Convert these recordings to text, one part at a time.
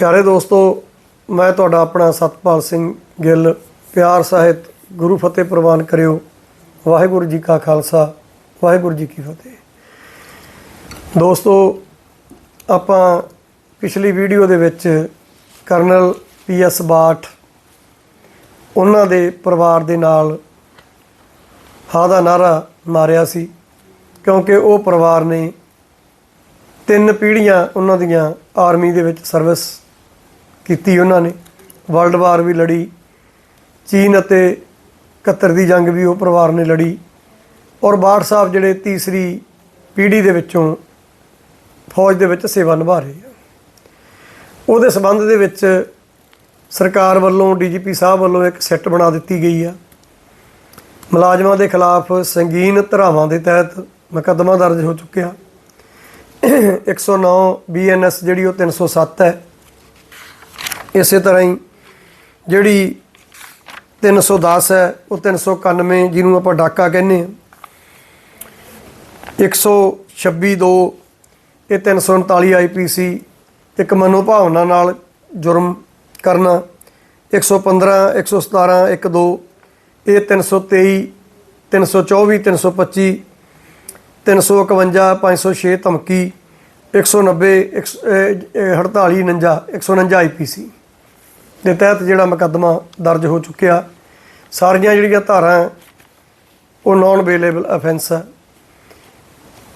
ਪਿਆਰੇ ਦੋਸਤੋ, ਮੈਂ ਤੁਹਾਡਾ ਆਪਣਾ ਸਤਪਾਲ ਸਿੰਘ ਗਿੱਲ ਪਿਆਰ ਸਾਹਿਤ ਗੁਰੂ ਫਤਿਹ ਪ੍ਰਵਾਨ ਕਰਿਓ। ਵਾਹਿਗੁਰੂ ਜੀ ਕਾ ਖਾਲਸਾ, ਵਾਹਿਗੁਰੂ ਜੀ ਕੀ ਫਤਿਹ। ਦੋਸਤੋ, ਆਪਾਂ ਪਿਛਲੀ ਵੀਡੀਓ ਦੇ ਵਿੱਚ ਕਰਨਲ ਪੀਐਸ ਬਾਠ ਉਹਨਾਂ ਦੇ ਪਰਿਵਾਰ ਦੇ ਨਾਲ ਹਾ ਦਾ ਨਾਰਾ ਮਾਰਿਆ ਸੀ, ਕਿਉਂਕਿ ਉਹ ਪਰਿਵਾਰ ਨੇ ਤਿੰਨ ਪੀੜ੍ਹੀਆਂ ਉਹਨਾਂ ਦੀਆਂ ਆਰਮੀ ਦੇ ਵਿੱਚ ਸਰਵਿਸ ਕੀਤੀ ਉਹਨਾਂ ਨੇ। ਵਰਲਡ ਵਾਰ ਵੀ ਲੜੀ। ਚੀਨ ਅਤੇ ਕਤਰ ਦੀ ਜੰਗ ਵੀ ਉਹ ਪਰਿਵਾਰ ਨੇ ਲੜੀ। ਔਰ ਬਾਠ ਸਾਹਿਬ ਜਿਹੜੇ ਤੀਸਰੀ ਪੀੜ੍ਹੀ ਦੇ ਵਿੱਚੋਂ ਫੌਜ ਦੇ ਵਿੱਚ ਸੇਵਾ ਨਿਭਾ ਰਹੇ ਆ। ਉਹਦੇ ਸਬੰਧ ਦੇ ਵਿੱਚ ਸਰਕਾਰ ਵੱਲੋਂ, ਡੀਜੀਪੀ ਸਾਹਿਬ ਵੱਲੋਂ ਇੱਕ ਸੈੱਟ ਬਣਾ ਦਿੱਤੀ ਗਈ ਆ। ਮੁਲਾਜ਼ਮਾਂ ਦੇ ਖਿਲਾਫ ਸੰਗੀਨ ਧਰਾਵਾਂ ਦੇ ਤਹਿਤ ਮੁਕੱਦਮਾ ਦਰਜ ਹੋ ਚੁੱਕਿਆ। 109 ਬੀਐਨਐਸ ਜਿਹੜੀ ਉਹ 307 ਹੈ। ਇਸੇ ਤਰ੍ਹਾਂ ਹੀ ਜਿਹੜੀ 310 ਹੈ, ਉਹ 391 ਜਿਹਨੂੰ ਆਪਾਂ ਡਾਕਾ ਕਹਿੰਦੇ ਆ 126 2 ਇਹ 339 ਆਈਪੀਸੀ ਇੱਕ ਮਨੋਭਾਵਨਾ ਨਾਲ ਜੁਰਮ ਕਰਨਾ। 115 117 12 ਇਹ 323 324 325 351 506 ਧਮਕੀ 190 48 49 149 ਆਈਪੀਸੀ ਦੇ ਤਹਿਤ ਜਿਹੜਾ ਮੁਕੱਦਮਾ ਦਰਜ ਹੋ ਚੁੱਕਿਆ, ਸਾਰੀਆਂ ਜਿਹੜੀਆਂ ਧਾਰਾਂ ਉਹ ਨਾਨ ਅਵੇਲੇਬਲ ਅਫੈਂਸ ਹੈ।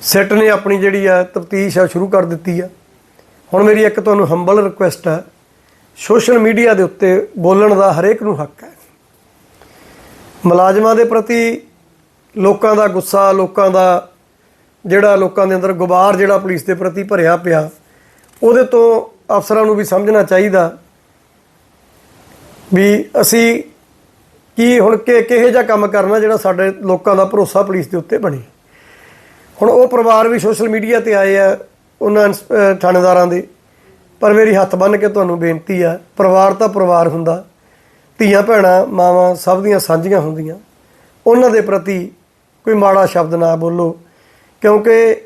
ਸੈੱਟ ਨੇ ਆਪਣੀ ਜਿਹੜੀ ਆ ਤਫਤੀਸ਼ ਆ ਸ਼ੁਰੂ ਕਰ ਦਿੱਤੀ ਆ ਹੁਣ ਮੇਰੀ ਇੱਕ ਤੁਹਾਨੂੰ ਹੰਬਲ ਰਿਕੁਐਸਟ ਹੈ ਸੋਸ਼ਲ ਮੀਡੀਆ ਦੇ ਉੱਤੇ ਬੋਲਣ ਦਾ ਹਰੇਕ ਨੂੰ ਹੱਕ ਹੈ। ਮੁਲਾਜ਼ਮਾਂ ਦੇ ਪ੍ਰਤੀ ਲੋਕਾਂ ਦਾ ਗੁੱਸਾ, ਲੋਕਾਂ ਦਾ ਜਿਹੜਾ ਲੋਕਾਂ ਦੇ ਅੰਦਰ ਗੁਬਾਰ ਜਿਹੜਾ ਪੁਲਿਸ ਦੇ ਪ੍ਰਤੀ ਭਰਿਆ ਪਿਆ, ਉਹਦੇ ਤੋਂ ਅਫਸਰਾਂ ਨੂੰ ਵੀ ਸਮਝਣਾ ਚਾਹੀਦਾ। ਵੀ ਅਸੀਂ ਕੀ ਹੁਣ ਕਿ, ਕਿਹੋ ਜਿਹਾ ਕੰਮ ਕਰਨਾ ਜਿਹੜਾ ਸਾਡੇ ਲੋਕਾਂ ਦਾ ਭਰੋਸਾ ਪੁਲਿਸ ਦੇ ਉੱਤੇ ਬਣੇ? ਹੁਣ ਉਹ ਪਰਿਵਾਰ ਵੀ ਸੋਸ਼ਲ ਮੀਡੀਆ ਤੇ ਆਏ ਆ, ਉਹਨਾਂ ਇੰਸ- ਥਾਣੇਦਾਰਾਂ ਦੇ। ਪਰ ਮੇਰੀ ਹੱਥ ਬੰਨ੍ਹ ਕੇ ਤੁਹਾਨੂੰ ਬੇਨਤੀ ਆ, ਪਰਿਵਾਰ ਤਾਂ ਪਰਿਵਾਰ ਹੁੰਦਾ। ਧੀਆਂ, ਭੈਣਾਂ, ਮਾਵਾਂ ਸਭ ਦੀਆਂ ਸਾਂਝੀਆਂ ਹੁੰਦੀਆਂ। ਉਹਨਾਂ ਦੇ ਪ੍ਰਤੀ ਕੋਈ ਮਾੜਾ ਸ਼ਬਦ ਨਾ ਬੋਲੋ, ਕਿਉਂਕਿ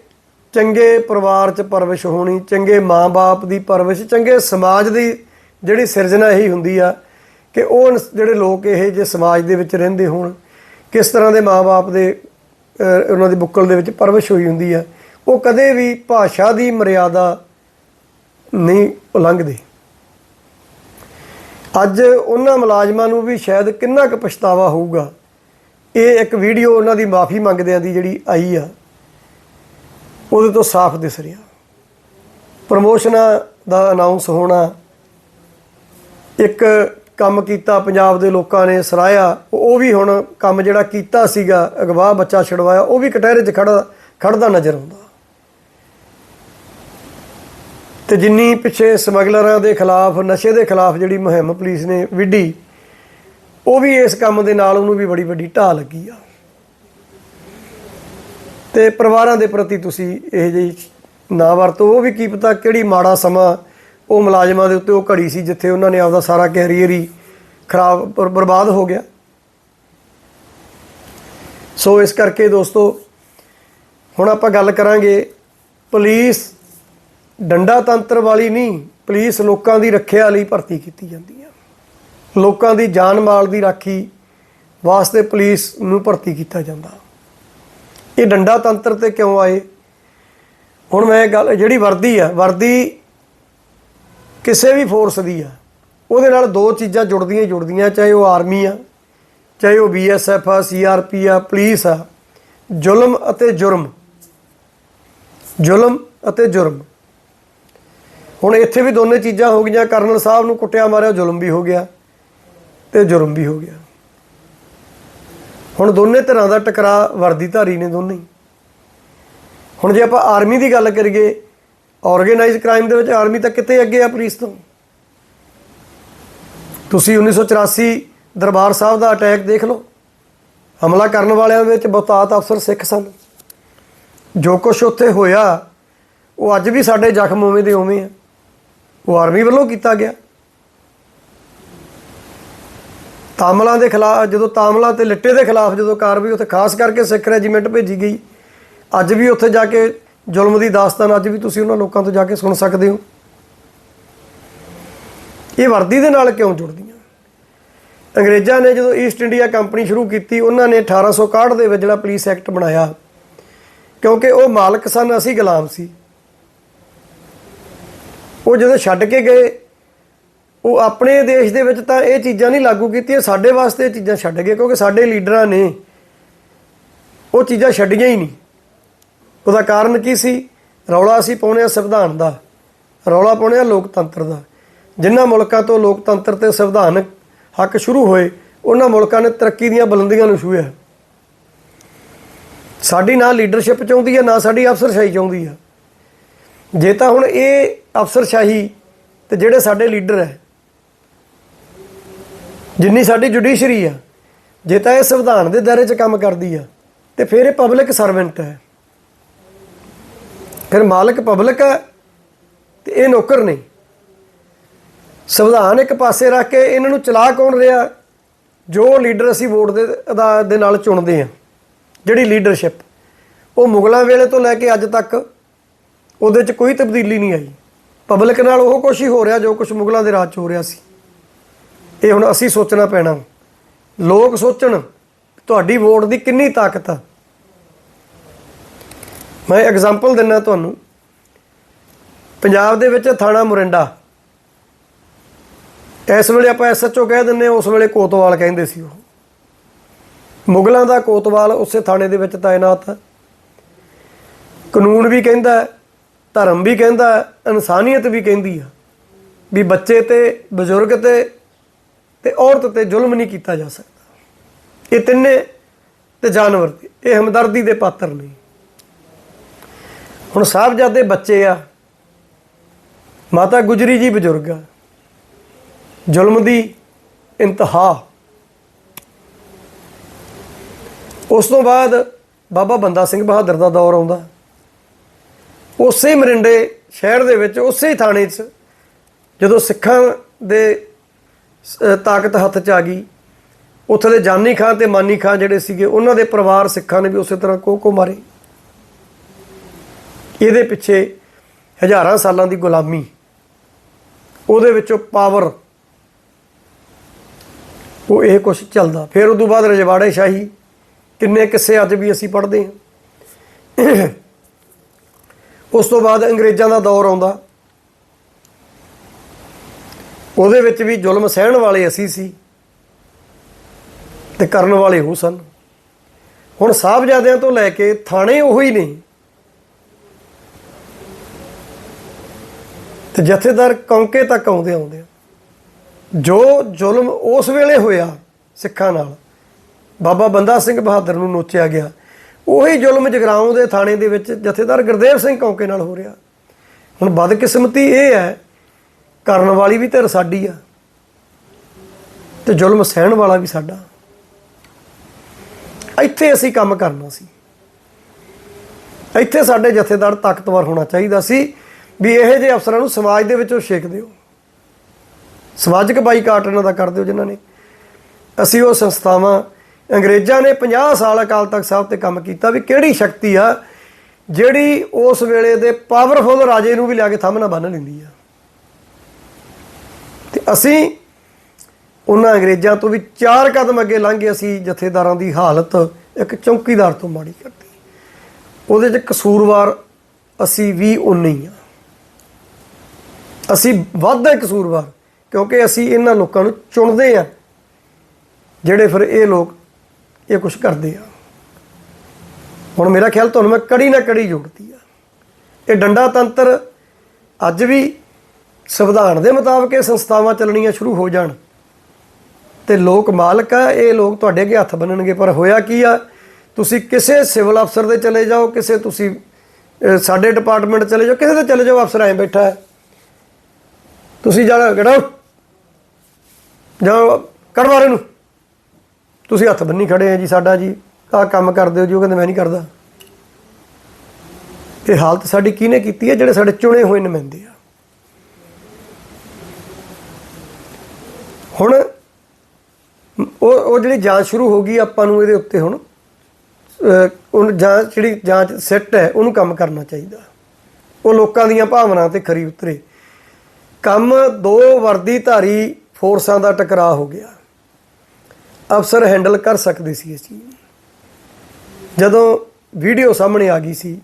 ਚੰਗੇ ਪਰਿਵਾਰ 'ਚ ਪਰਵਿਸ਼ ਹੋਣੀ, ਚੰਗੇ ਮਾਂ-ਬਾਪ ਦੀ ਪਰਵਿਸ਼ ਚੰਗੇ ਸਮਾਜ ਦੀ ਜਿਹੜੀ ਸਿਰਜਣਾ ਇਹੀ ਹੁੰਦੀ ਆ ਕਿ ਉਹ ਜਿਹੜੇ ਲੋਕ ਇਹ ਜੇ ਸਮਾਜ ਦੇ ਵਿੱਚ ਰਹਿੰਦੇ ਹੋਣ, ਕਿਸ ਤਰ੍ਹਾਂ ਦੇ ਮਾਂ-ਬਾਪ ਦੇ ਉਹਨਾਂ ਦੀ ਬੁੱਕਲ ਦੇ ਵਿੱਚ ਪਰਵਿਸ਼ ਹੋਈ ਹੁੰਦੀ ਆ, ਉਹ ਕਦੇ ਵੀ ਭਾਸ਼ਾ ਦੀ ਮਰਿਆਦਾ ਨਹੀਂ ਉਲੰਘਦੇ। ਅੱਜ ਉਹਨਾਂ ਮੁਲਾਜ਼ਮਾਂ ਨੂੰ ਵੀ ਸ਼ਾਇਦ ਕਿੰਨਾ ਕੁ ਪਛਤਾਵਾ ਹੋਊਗਾ। ਇਹ ਇੱਕ ਵੀਡੀਓ ਉਹਨਾਂ ਦੀ ਮਾਫੀ ਮੰਗਦਿਆਂ ਦੀ ਜਿਹੜੀ ਆਈ ਆ, ਉਹਦੇ ਤੋਂ ਸਾਫ਼ ਦਿਸ ਰਿਹਾ। ਪ੍ਰਮੋਸ਼ਨਾਂ ਦਾ ਅਨਾਉਂਸ ਹੋਣਾ ਇੱਕ ਕੰਮ ਕੀਤਾ, ਪੰਜਾਬ ਦੇ ਲੋਕਾਂ ਨੇ ਸਰਾਇਆ, ਉਹ ਵੀ ਹੁਣ ਕੰਮ ਜਿਹੜਾ ਕੀਤਾ ਸੀਗਾ ਅਗਵਾ ਬੱਚਾ ਛਡਵਾਇਆ, ਉਹ ਵੀ ਕਟਹਿਰੇ 'ਚ ਖੜਾ ਖੜਦਾ ਨਜ਼ਰ ਆਉਂਦਾ। ਤੇ ਜਿੰਨੀ ਪਿੱਛੇ ਸਮਗਲਰਾਂ ਦੇ ਖਿਲਾਫ, ਨਸ਼ੇ ਦੇ ਖਿਲਾਫ ਜਿਹੜੀ ਮੁਹਿੰਮ ਪੁਲਿਸ ਨੇ ਵਿੱਢੀ, ਉਹ ਵੀ ਇਸ ਕੰਮ ਦੇ ਨਾਲ ਉਹਨੂੰ ਵੀ ਬੜੀ ਵੱਡੀ ਢਾਹ ਲੱਗੀ ਆ। ਤੇ ਪਰਿਵਾਰਾਂ ਦੇ ਪ੍ਰਤੀ ਤੁਸੀਂ ਇਹ ਜਿਹੀ ਨਾ ਵਰਤੋ, ਉਹ ਵੀ ਕੀ ਪਤਾ ਕਿਹੜੀ ਮਾੜਾ ਸਮਾਂ ਉਹ ਮੁਲਾਜ਼ਮਾਂ ਦੇ ਉੱਤੇ ਉਹ ਘੜੀ ਸੀ ਜਿੱਥੇ ਉਹਨਾਂ ਨੇ ਆਪਦਾ ਸਾਰਾ ਕੈਰੀਅਰ ਹੀ ਖਰਾਬ, ਬਰ- ਬਰਬਾਦ ਹੋ ਗਿਆ। ਸੋ ਇਸ ਕਰਕੇ ਦੋਸਤੋ, ਹੁਣ ਆਪਾਂ ਗੱਲ ਕਰਾਂਗੇ ਪੁਲਿਸ ਡੰਡਾ ਤੰਤਰ ਵਾਲੀ ਨਹੀਂ, ਪੁਲਿਸ ਲੋਕਾਂ ਦੀ ਰੱਖਿਆ ਲਈ ਭਰਤੀ ਕੀਤੀ ਜਾਂਦੀ ਹੈ ਲੋਕਾਂ ਦੀ ਜਾਨ ਮਾਲ ਦੀ ਰਾਖੀ ਵਾਸਤੇ ਪੁਲਿਸ ਨੂੰ ਭਰਤੀ ਕੀਤਾ ਜਾਂਦਾ। ਇਹ ਡੰਡਾ ਤੰਤਰ ਤੇ ਕਿਉਂ ਆਏ? ਹੁਣ ਮੈਂ ਗੱਲ, ਜਿਹੜੀ ਵਰਦੀ ਆ, ਵਰਦੀ ਕਿਸੇ ਵੀ ਫੋਰਸ ਦੀ ਆ। ਉਹਦੇ ਨਾਲ ਦੋ ਚੀਜ਼ਾਂ ਜੁੜਦੀਆਂ ਜੁੜਦੀਆਂ, ਚਾਹੇ ਉਹ ਆਰਮੀ ਆ, ਚਾਹੇ ਉਹ ਬੀਐਸਐਫ ਆ ਸੀਆਰਪੀ ਆ ਪੁਲਿਸ ਆ। ਜ਼ੁਲਮ ਅਤੇ ਜੁਰਮ। ਜ਼ੁਲਮ ਅਤੇ ਜੁਰਮ। ਹੁਣ ਇੱਥੇ ਵੀ ਦੋਨੇ ਚੀਜ਼ਾਂ ਹੋ ਗਈਆਂ। ਕਰਨਲ ਸਾਹਿਬ ਨੂੰ ਕੁੱਟਿਆ ਮਾਰਿਆ, ਜ਼ੁਲਮ ਵੀ ਹੋ ਗਿਆ ਤੇ ਜੁਰਮ ਵੀ ਹੋ ਗਿਆ। ਹੁਣ ਦੋਨੇ ਤਰ੍ਹਾਂ ਦਾ ਟਕਰਾ ਵਰਦੀਧਾਰੀ ਨੇ ਦੋਨੇ ਹੁਣ ਜੇ ਆਪਾਂ ਆਰਮੀ ਦੀ ਗੱਲ ਕਰੀਏ ਆਰਗੇਨਾਈਜ਼ ਕ੍ਰਾਈਮ ਦੇ ਵਿੱਚ ਆਰਮੀ ਤਾਂ ਕਿਤੇ ਅੱਗੇ ਆ ਪੁਲਿਸ ਤੋਂ। ਤੁਸੀਂ 1984 ਦਰਬਾਰ ਸਾਹਿਬ ਦਾ ਅਟੈਕ ਦੇਖ ਲਓ। ਹਮਲਾ ਕਰਨ ਵਾਲਿਆਂ ਵਿੱਚ ਬਹੁਤਾਤ ਅਫਸਰ ਸਿੱਖ ਸਨ। ਜੋ ਕੁਝ ਉੱਥੇ ਹੋਇਆ, ਉਹ ਅੱਜ ਵੀ ਸਾਡੇ ਜ਼ਖਮ ਉਵੇਂ ਦੇ ਉਵੇਂ ਆ। ਉਹ ਆਰਮੀ ਵੱਲੋਂ ਕੀਤਾ ਗਿਆ। ਤਾਮਲਾਂ ਦੇ ਖਿਲਾਫ ਜਦੋਂ ਤਾਮਲਾਂ ਤੇ ਲਿੱਟੇ ਦੇ ਖਿਲਾਫ ਜਦੋਂ ਕਾਰਵਾਈ ਉੱਥੇ ਖਾਸ ਕਰਕੇ ਸਿੱਖ ਰੈਜੀਮੈਂਟ ਭੇਜੀ ਗਈ, ਅੱਜ ਵੀ ਉੱਥੇ ਜਾ ਕੇ ਜ਼ੁਲਮ ਦੀ ਦਾਸਤਾਨ ਅੱਜ ਵੀ ਤੁਸੀਂ ਉਹਨਾਂ ਲੋਕਾਂ ਤੋਂ ਜਾ ਕੇ ਸੁਣ ਸਕਦੇ ਹੋ। ਇਹ ਵਰਦੀ ਦੇ ਨਾਲ ਕਿਉਂ ਜੁੜਦੀਆਂ? ਅੰਗਰੇਜ਼ਾਂ ਨੇ ਜਦੋਂ ਈਸਟ ਇੰਡੀਆ ਕੰਪਨੀ ਸ਼ੁਰੂ ਕੀਤੀ, ਉਹਨਾਂ ਨੇ 1861 ਦੇ ਵਿੱਚ ਜਿਹੜਾ ਪੁਲਿਸ ਐਕਟ ਬਣਾਇਆ, ਕਿਉਂਕਿ ਉਹ ਮਾਲਕ ਸਨ, ਅਸੀਂ ਗੁਲਾਮ ਸੀ। ਉਹ ਜਦੋਂ ਛੱਡ ਕੇ ਗਏ, ਉਹ ਆਪਣੇ ਦੇਸ਼ ਦੇ ਵਿੱਚ ਤਾਂ ਇਹ ਚੀਜ਼ਾਂ ਨਹੀਂ ਲਾਗੂ ਕੀਤੀਆਂ, ਸਾਡੇ ਵਾਸਤੇ ਇਹ ਚੀਜ਼ਾਂ ਛੱਡ ਗਏ, ਕਿਉਂਕਿ ਸਾਡੇ ਲੀਡਰਾਂ ਨੇ ਉਹ ਚੀਜ਼ਾਂ ਛੱਡੀਆਂ ਹੀ ਨਹੀਂ। ਉਹਦਾ ਕਾਰਨ ਕੀ ਸੀ? ਰੌਲਾ ਅਸੀਂ ਪਾਉਣੇ ਆ ਸੰਵਿਧਾਨ ਦਾ। ਰੌਲਾ ਪਾਉਣੇ ਆ ਲੋਕਤੰਤਰ ਦਾ। ਜਿਨ੍ਹਾਂ ਮੁਲਕਾਂ ਤੋਂ ਲੋਕਤੰਤਰ ਤੇ ਸੰਵਿਧਾਨਕ ਹੱਕ ਸ਼ੁਰੂ ਹੋਏ, ਉਹਨਾਂ ਮੁਲਕਾਂ ਨੇ ਤਰੱਕੀ ਦੀਆਂ ਬੁਲੰਦੀਆਂ ਨੂੰ ਛੂਹਿਆ। ਸਾਡੀ ਨਾ ਲੀਡਰਸ਼ਿਪ ਚਾਹੁੰਦੀ ਹੈ, ਨਾ ਸਾਡੀ ਅਫਸਰਸ਼ਾਹੀ ਚਾਹੁੰਦੀ ਹੈ। ਜੇ ਤਾਂ ਹੁਣ ਇਹ ਅਫਸਰਸ਼ਾਹੀ ਤੇ ਜਿਹੜੇ ਸਾਡੇ ਲੀਡਰ ਹੈ, ਜਿੰਨੀ ਸਾਡੀ ਜੁਡੀਸ਼ਰੀ ਆ, ਜੇ ਤਾਂ ਇਹ ਸੰਵਿਧਾਨ ਦੇ ਦਾਇਰੇ 'ਚ ਕੰਮ ਕਰਦੀ ਆ, ਤੇ ਫਿਰ ਇਹ ਪਬਲਿਕ ਸਰਵੈਂਟ ਹੈ। ਫਿਰ ਮਾਲਕ ਪਬਲਿਕ ਹੈ ਤੇ ਇਹ ਨੌਕਰ ਨਹੀਂ। ਸੰਵਿਧਾਨ ਇੱਕ ਪਾਸੇ ਰੱਖ ਕੇ ਇਹਨਾਂ ਨੂੰ ਚਲਾ ਕੌਣ ਰਿਹਾ? ਜੋ ਲੀਡਰ ਅਸੀਂ ਵੋਟ ਦੇ ਅਦਾ- ਦੇ ਨਾਲ ਚੁਣਦੇ ਆ ਜਿਹੜੀ ਲੀਡਰਸ਼ਿਪ। ਉਹ ਮੁਗਲਾਂ ਵੇਲੇ ਤੋਂ ਲੈ ਕੇ ਅੱਜ ਤੱਕ ਉਹਦੇ 'ਚ ਕੋਈ ਤਬਦੀਲੀ ਨਹੀਂ ਆਈ। ਪਬਲਿਕ ਨਾਲ ਉਹ ਕੁਛ ਹੀ ਹੋ ਰਿਹਾ ਜੋ ਕੁਛ ਮੁਗਲਾਂ ਦੇ ਰਾਜ 'ਚ ਹੋ ਰਿਹਾ ਸੀ। ਇਹ ਹੁਣ ਅਸੀਂ ਸੋਚਣਾ ਪੈਣਾ। ਲੋਕ ਸੋਚਣ, ਤੁਹਾਡੀ ਵੋਟ ਦੀ ਕਿੰਨੀ ਤਾਕਤ ਆ? ਮੈਂ ਐਗਜ਼ਾਮਪਲ ਦਿੰਨਾ ਤੁਹਾਨੂੰ। ਪੰਜਾਬ ਦੇ ਵਿੱਚ ਥਾਣਾ ਮੁਰਿੰਡਾ। ਇਸ ਵੇਲੇ ਆਪਾਂ ਐਸਐਚਓ ਕਹਿ ਦਿੰਨੇ ਹਾਂ, ਉਸ ਵੇਲੇ ਕੋਤਵਾਲ ਕਹਿੰਦੇ ਸੀ ਉਹ। ਮੁਗਲਾਂ ਦਾ ਕੋਤਵਾਲ ਉਸੇ ਥਾਣੇ ਦੇ ਵਿੱਚ ਤਾਇਨਾਤ ਹੈ। ਕਾਨੂੰਨ ਵੀ ਕਹਿੰਦਾ ਧਰਮ ਵੀ ਕਹਿੰਦਾ ਇਨਸਾਨੀਅਤ ਵੀ ਕਹਿੰਦੀ ਆ ਵੀ ਬੱਚੇ ਤੇ ਬਜ਼ੁਰਗ ਤੇ ਤੇ ਔਰਤ ਤੇ ਜ਼ੁਲਮ ਨਹੀਂ ਕੀਤਾ ਜਾ ਸਕਦਾ। ਇਹ ਤਿੰਨੇ ਤੇ ਜਾਨਵਰ ਤੇ ਇਹ ਹਮਦਰਦੀ ਦੇ ਪਾਤਰ ਨਹੀਂ ਹੁਣ ਸਾਹਿਬਜ਼ਾਦੇ ਬੱਚੇ ਆ। ਮਾਤਾ ਗੁਜਰੀ ਜੀ ਬਜ਼ੁਰਗ ਆ। ਜ਼ੁਲਮ ਦੀ ਇੰਤਹਾ। ਉਸ ਤੋਂ ਬਾਅਦ ਬਾਬਾ ਬੰਦਾ ਸਿੰਘ ਬਹਾਦਰ ਦਾ ਦੌਰ ਆਉਂਦਾ। ਉਸੇ ਮਰਿੰਡੇ ਸ਼ਹਿਰ ਦੇ ਵਿੱਚ, ਉਸੇ ਥਾਣੇ 'ਚ ਜਦੋਂ ਸਿੱਖਾਂ ਦੇ ਤਾਕਤ ਹੱਥ 'ਚ ਆ ਗਈ, ਉੱਥੇ ਦੇ ਜਾਨੀ ਖਾਨ ਤੇ ਮਾਨੀ ਖਾਨ ਜਿਹੜੇ ਸੀਗੇ, ਉਹਨਾਂ ਦੇ ਪਰਿਵਾਰ ਸਿੱਖਾਂ ਨੇ ਵੀ ਉਸੇ ਤਰ੍ਹਾਂ ਕੋ ਕੋ ਮਾਰੇ। ਇਹਦੇ ਪਿੱਛੇ ਹਜ਼ਾਰਾਂ ਸਾਲਾਂ ਦੀ ਗੁਲਾਮੀ, ਉਹਦੇ ਵਿੱਚੋਂ ਪਾਵਰ ਉਹ ਇਹ ਕੁਝ ਚੱਲਦਾ। ਫਿਰ ਉਦੋਂ ਬਾਅਦ ਰਜਵਾੜੇ ਸ਼ਾਹੀ, ਕਿੰਨੇ ਕਿੱਸੇ ਅੱਜ ਵੀ ਅਸੀਂ ਪੜ੍ਹਦੇ ਹਾਂ। ਉਸ ਤੋਂ ਬਾਅਦ ਅੰਗਰੇਜ਼ਾਂ ਦਾ ਦੌਰ ਆਉਂਦਾ। ਉਹਦੇ ਵਿੱਚ ਵੀ ਜ਼ੁਲਮ ਸਹਿਣ ਵਾਲੇ ਅਸੀਂ ਸੀ ਤੇ ਕਰਨ ਵਾਲੇ ਉਹ ਸਨ। ਹੁਣ ਸਾਹਿਬਜ਼ਾਦਿਆਂ ਤੋਂ ਲੈ ਕੇ ਥਾਣੇ ਉਹੋ ਹੀ ਤੇ ਜਥੇਦਾਰ ਕੌਂਕੇ ਤੱਕ ਆਉਂਦੇ ਆਉਂਦੇ ਆ। ਜੋ ਜ਼ੁਲਮ ਉਸ ਵੇਲੇ ਹੋਇਆ ਸਿੱਖਾਂ ਨਾਲ, ਬਾਬਾ ਬੰਦਾ ਸਿੰਘ ਬਹਾਦਰ ਨੂੰ ਨੋਚਿਆ ਗਿਆ। ਉਹੀ ਜ਼ੁਲਮ ਜਗਰਾਉਂ ਦੇ ਥਾਣੇ ਦੇ ਵਿੱਚ ਜਥੇਦਾਰ ਗੁਰਦੇਵ ਸਿੰਘ ਕੌਂਕੇ ਨਾਲ ਹੋ ਰਿਹਾ। ਹੁਣ ਬਦਕਿਸਮਤੀ ਇਹ ਹੈ, ਕਰਨ ਵਾਲੀ ਵੀ ਧਿਰ ਸਾਡੀ ਆ ਤੇ ਜ਼ੁਲਮ ਸਹਿਣ ਵਾਲਾ ਵੀ ਸਾਡਾ। ਇੱਥੇ ਅਸੀਂ ਕੰਮ ਕਰਨਾ ਸੀ। ਇੱਥੇ ਸਾਡੇ ਜਥੇਦਾਰ ਤਾਕਤਵਰ ਹੋਣਾ ਚਾਹੀਦਾ ਸੀ। ਵੀ ਇਹੋ ਜਿਹੇ ਅਫਸਰਾਂ ਨੂੰ ਸਮਾਜ ਦੇ ਵਿੱਚੋਂ ਛੇਕ ਦਿਓ। ਸਮਾਜਿਕ ਬਾਈਕਾਟ ਇਹਨਾਂ ਦਾ ਕਰ ਦਿਓ ਜਿਨ੍ਹਾਂ ਨੇ। ਅਸੀਂ ਉਹ ਸੰਸਥਾਵਾਂ, ਅੰਗਰੇਜ਼ਾਂ ਨੇ 50 ਸਾਲ ਅਕਾਲ ਤਖਤ ਸਾਹਿਬ ਤੇ ਕੰਮ ਕੀਤਾ ਵੀ ਕਿਹੜੀ ਸ਼ਕਤੀ ਆ ਜਿਹੜੀ ਉਸ ਵੇਲੇ ਦੇ ਪਾਵਰਫੁਲ ਰਾਜੇ ਨੂੰ ਵੀ ਲਿਆ ਕੇ ਥੰਮ ਨਾ ਬੰਨ ਲੈਂਦੀ ਆ। ਤੇ ਅਸੀਂ ਉਹਨਾਂ ਅੰਗਰੇਜ਼ਾਂ ਤੋਂ ਵੀ ਚਾਰ ਕਦਮ ਅੱਗੇ ਲੰਘ ਗਏ ਅਸੀਂ ਜਥੇਦਾਰਾਂ ਦੀ ਹਾਲਤ ਇੱਕ ਚੌਕੀਦਾਰ ਤੋਂ ਮਾੜੀ ਕਰਤੀ ਉਹਦੇ 'ਚ ਕਸੂਰਵਾਰ ਅਸੀਂ ਵੀ ਉਨੇ ਹੀ ਆ। ਅਸੀਂ ਵੱਧ ਕਸੂਰਵਾਰ, ਕਿਉਂਕਿ ਅਸੀਂ ਇਹਨਾਂ ਲੋਕਾਂ ਨੂੰ ਚੁਣਦੇ ਆ ਜਿਹੜੇ ਫਿਰ ਇਹ ਲੋਕ ਇਹ ਕੁਝ ਕਰਦੇ ਆ। ਹੁਣ ਮੇਰਾ ਖਿਆਲ ਤੁਹਾਨੂੰ ਮੈਂ ਕੜੀ ਨਾ ਕੜੀ ਜੋੜਦੀ ਆ। ਇਹ ਡੰਡਾ ਤੰਤਰ ਅੱਜ ਵੀ ਸੰਵਿਧਾਨ ਦੇ ਮੁਤਾਬਕ ਇਹ ਸੰਸਥਾਵਾਂ ਚੱਲਣੀਆਂ ਸ਼ੁਰੂ ਹੋ ਜਾਣ। ਤੇ ਲੋਕ ਮਾਲਕ ਆ, ਇਹ ਲੋਕ ਤੁਹਾਡੇ ਅੱਗੇ ਹੱਥ ਬੰਨਣਗੇ, ਪਰ ਹੋਇਆ ਕੀ ਆ? ਤੁਸੀਂ ਕਿਸੇ ਸਿਵਲ ਅਫਸਰ ਦੇ ਚਲੇ ਜਾਓ, ਕਿਸੇ ਤੁਸੀਂ ਸਾਡੇ ਡਿਪਾਰਟਮੈਂਟ ਚਲੇ ਜਾਓ, ਕਿਸੇ ਦੇ ਚਲੇ ਜਾਓ, ਅਫਸਰ ਐਂ ਬੈਠਾ ਹੈ। ਤੁਸੀਂ ਜਾ ਕਿਹੜਾ? ਜਾਓ ਕਰ ਬਾਰੇ ਨੂੰ? ਤੁਸੀਂ ਹੱਥ ਬੰਨੀ ਖੜੇ ਆ ਜੀ ਸਾਡਾ ਜੀ। ਆਹ ਕੰਮ ਕਰ ਦਿਓ ਜੀ ਉਹ ਕਹਿੰਦੇ ਮੈਂ ਨਹੀਂ ਕਰਦਾ। ਇਹ ਹਾਲਤ ਸਾਡੀ ਕਿਹਨੇ ਕੀਤੀ ਹੈ? ਜਿਹੜੇ ਸਾਡੇ ਚੁਣੇ ਹੋਏ ਨੁਮਾਇੰਦੇ ਆ। ਹੁਣ ਉਹ ਉਹ ਜਿਹੜੀ ਜਾਂਚ ਸ਼ੁਰੂ ਹੋ ਗਈ ਆਪਾਂ ਨੂੰ ਇਹਦੇ ਉੱਤੇ ਹੁਣ ਅਹ, ਉਹ ਜਾਂਚ ਜਿਹੜੀ ਜਾਂਚ ਸੈੱਟ ਹੈ ਉਹਨੂੰ ਕੰਮ ਕਰਨਾ ਚਾਹੀਦਾ। ਉਹ ਲੋਕਾਂ ਦੀਆਂ ਭਾਵਨਾਵਾਂ ਤੇ ਖਰੀ ਉਤਰੇ। ਕੰਮ ਦੋ ਵਰਦੀਧਾਰੀ ਫੋਰਸਾਂ ਦਾ ਟਕਰਾਅ ਹੋ ਗਿਆ। ਅਫਸਰ ਹੈਂਡਲ ਕਰ ਸਕਦੇ ਸੀ ਇਸ ਚੀਜ਼ ਜਦੋਂ ਵੀਡੀਓ ਸਾਹਮਣੇ ਆ ਗਈ ਸੀ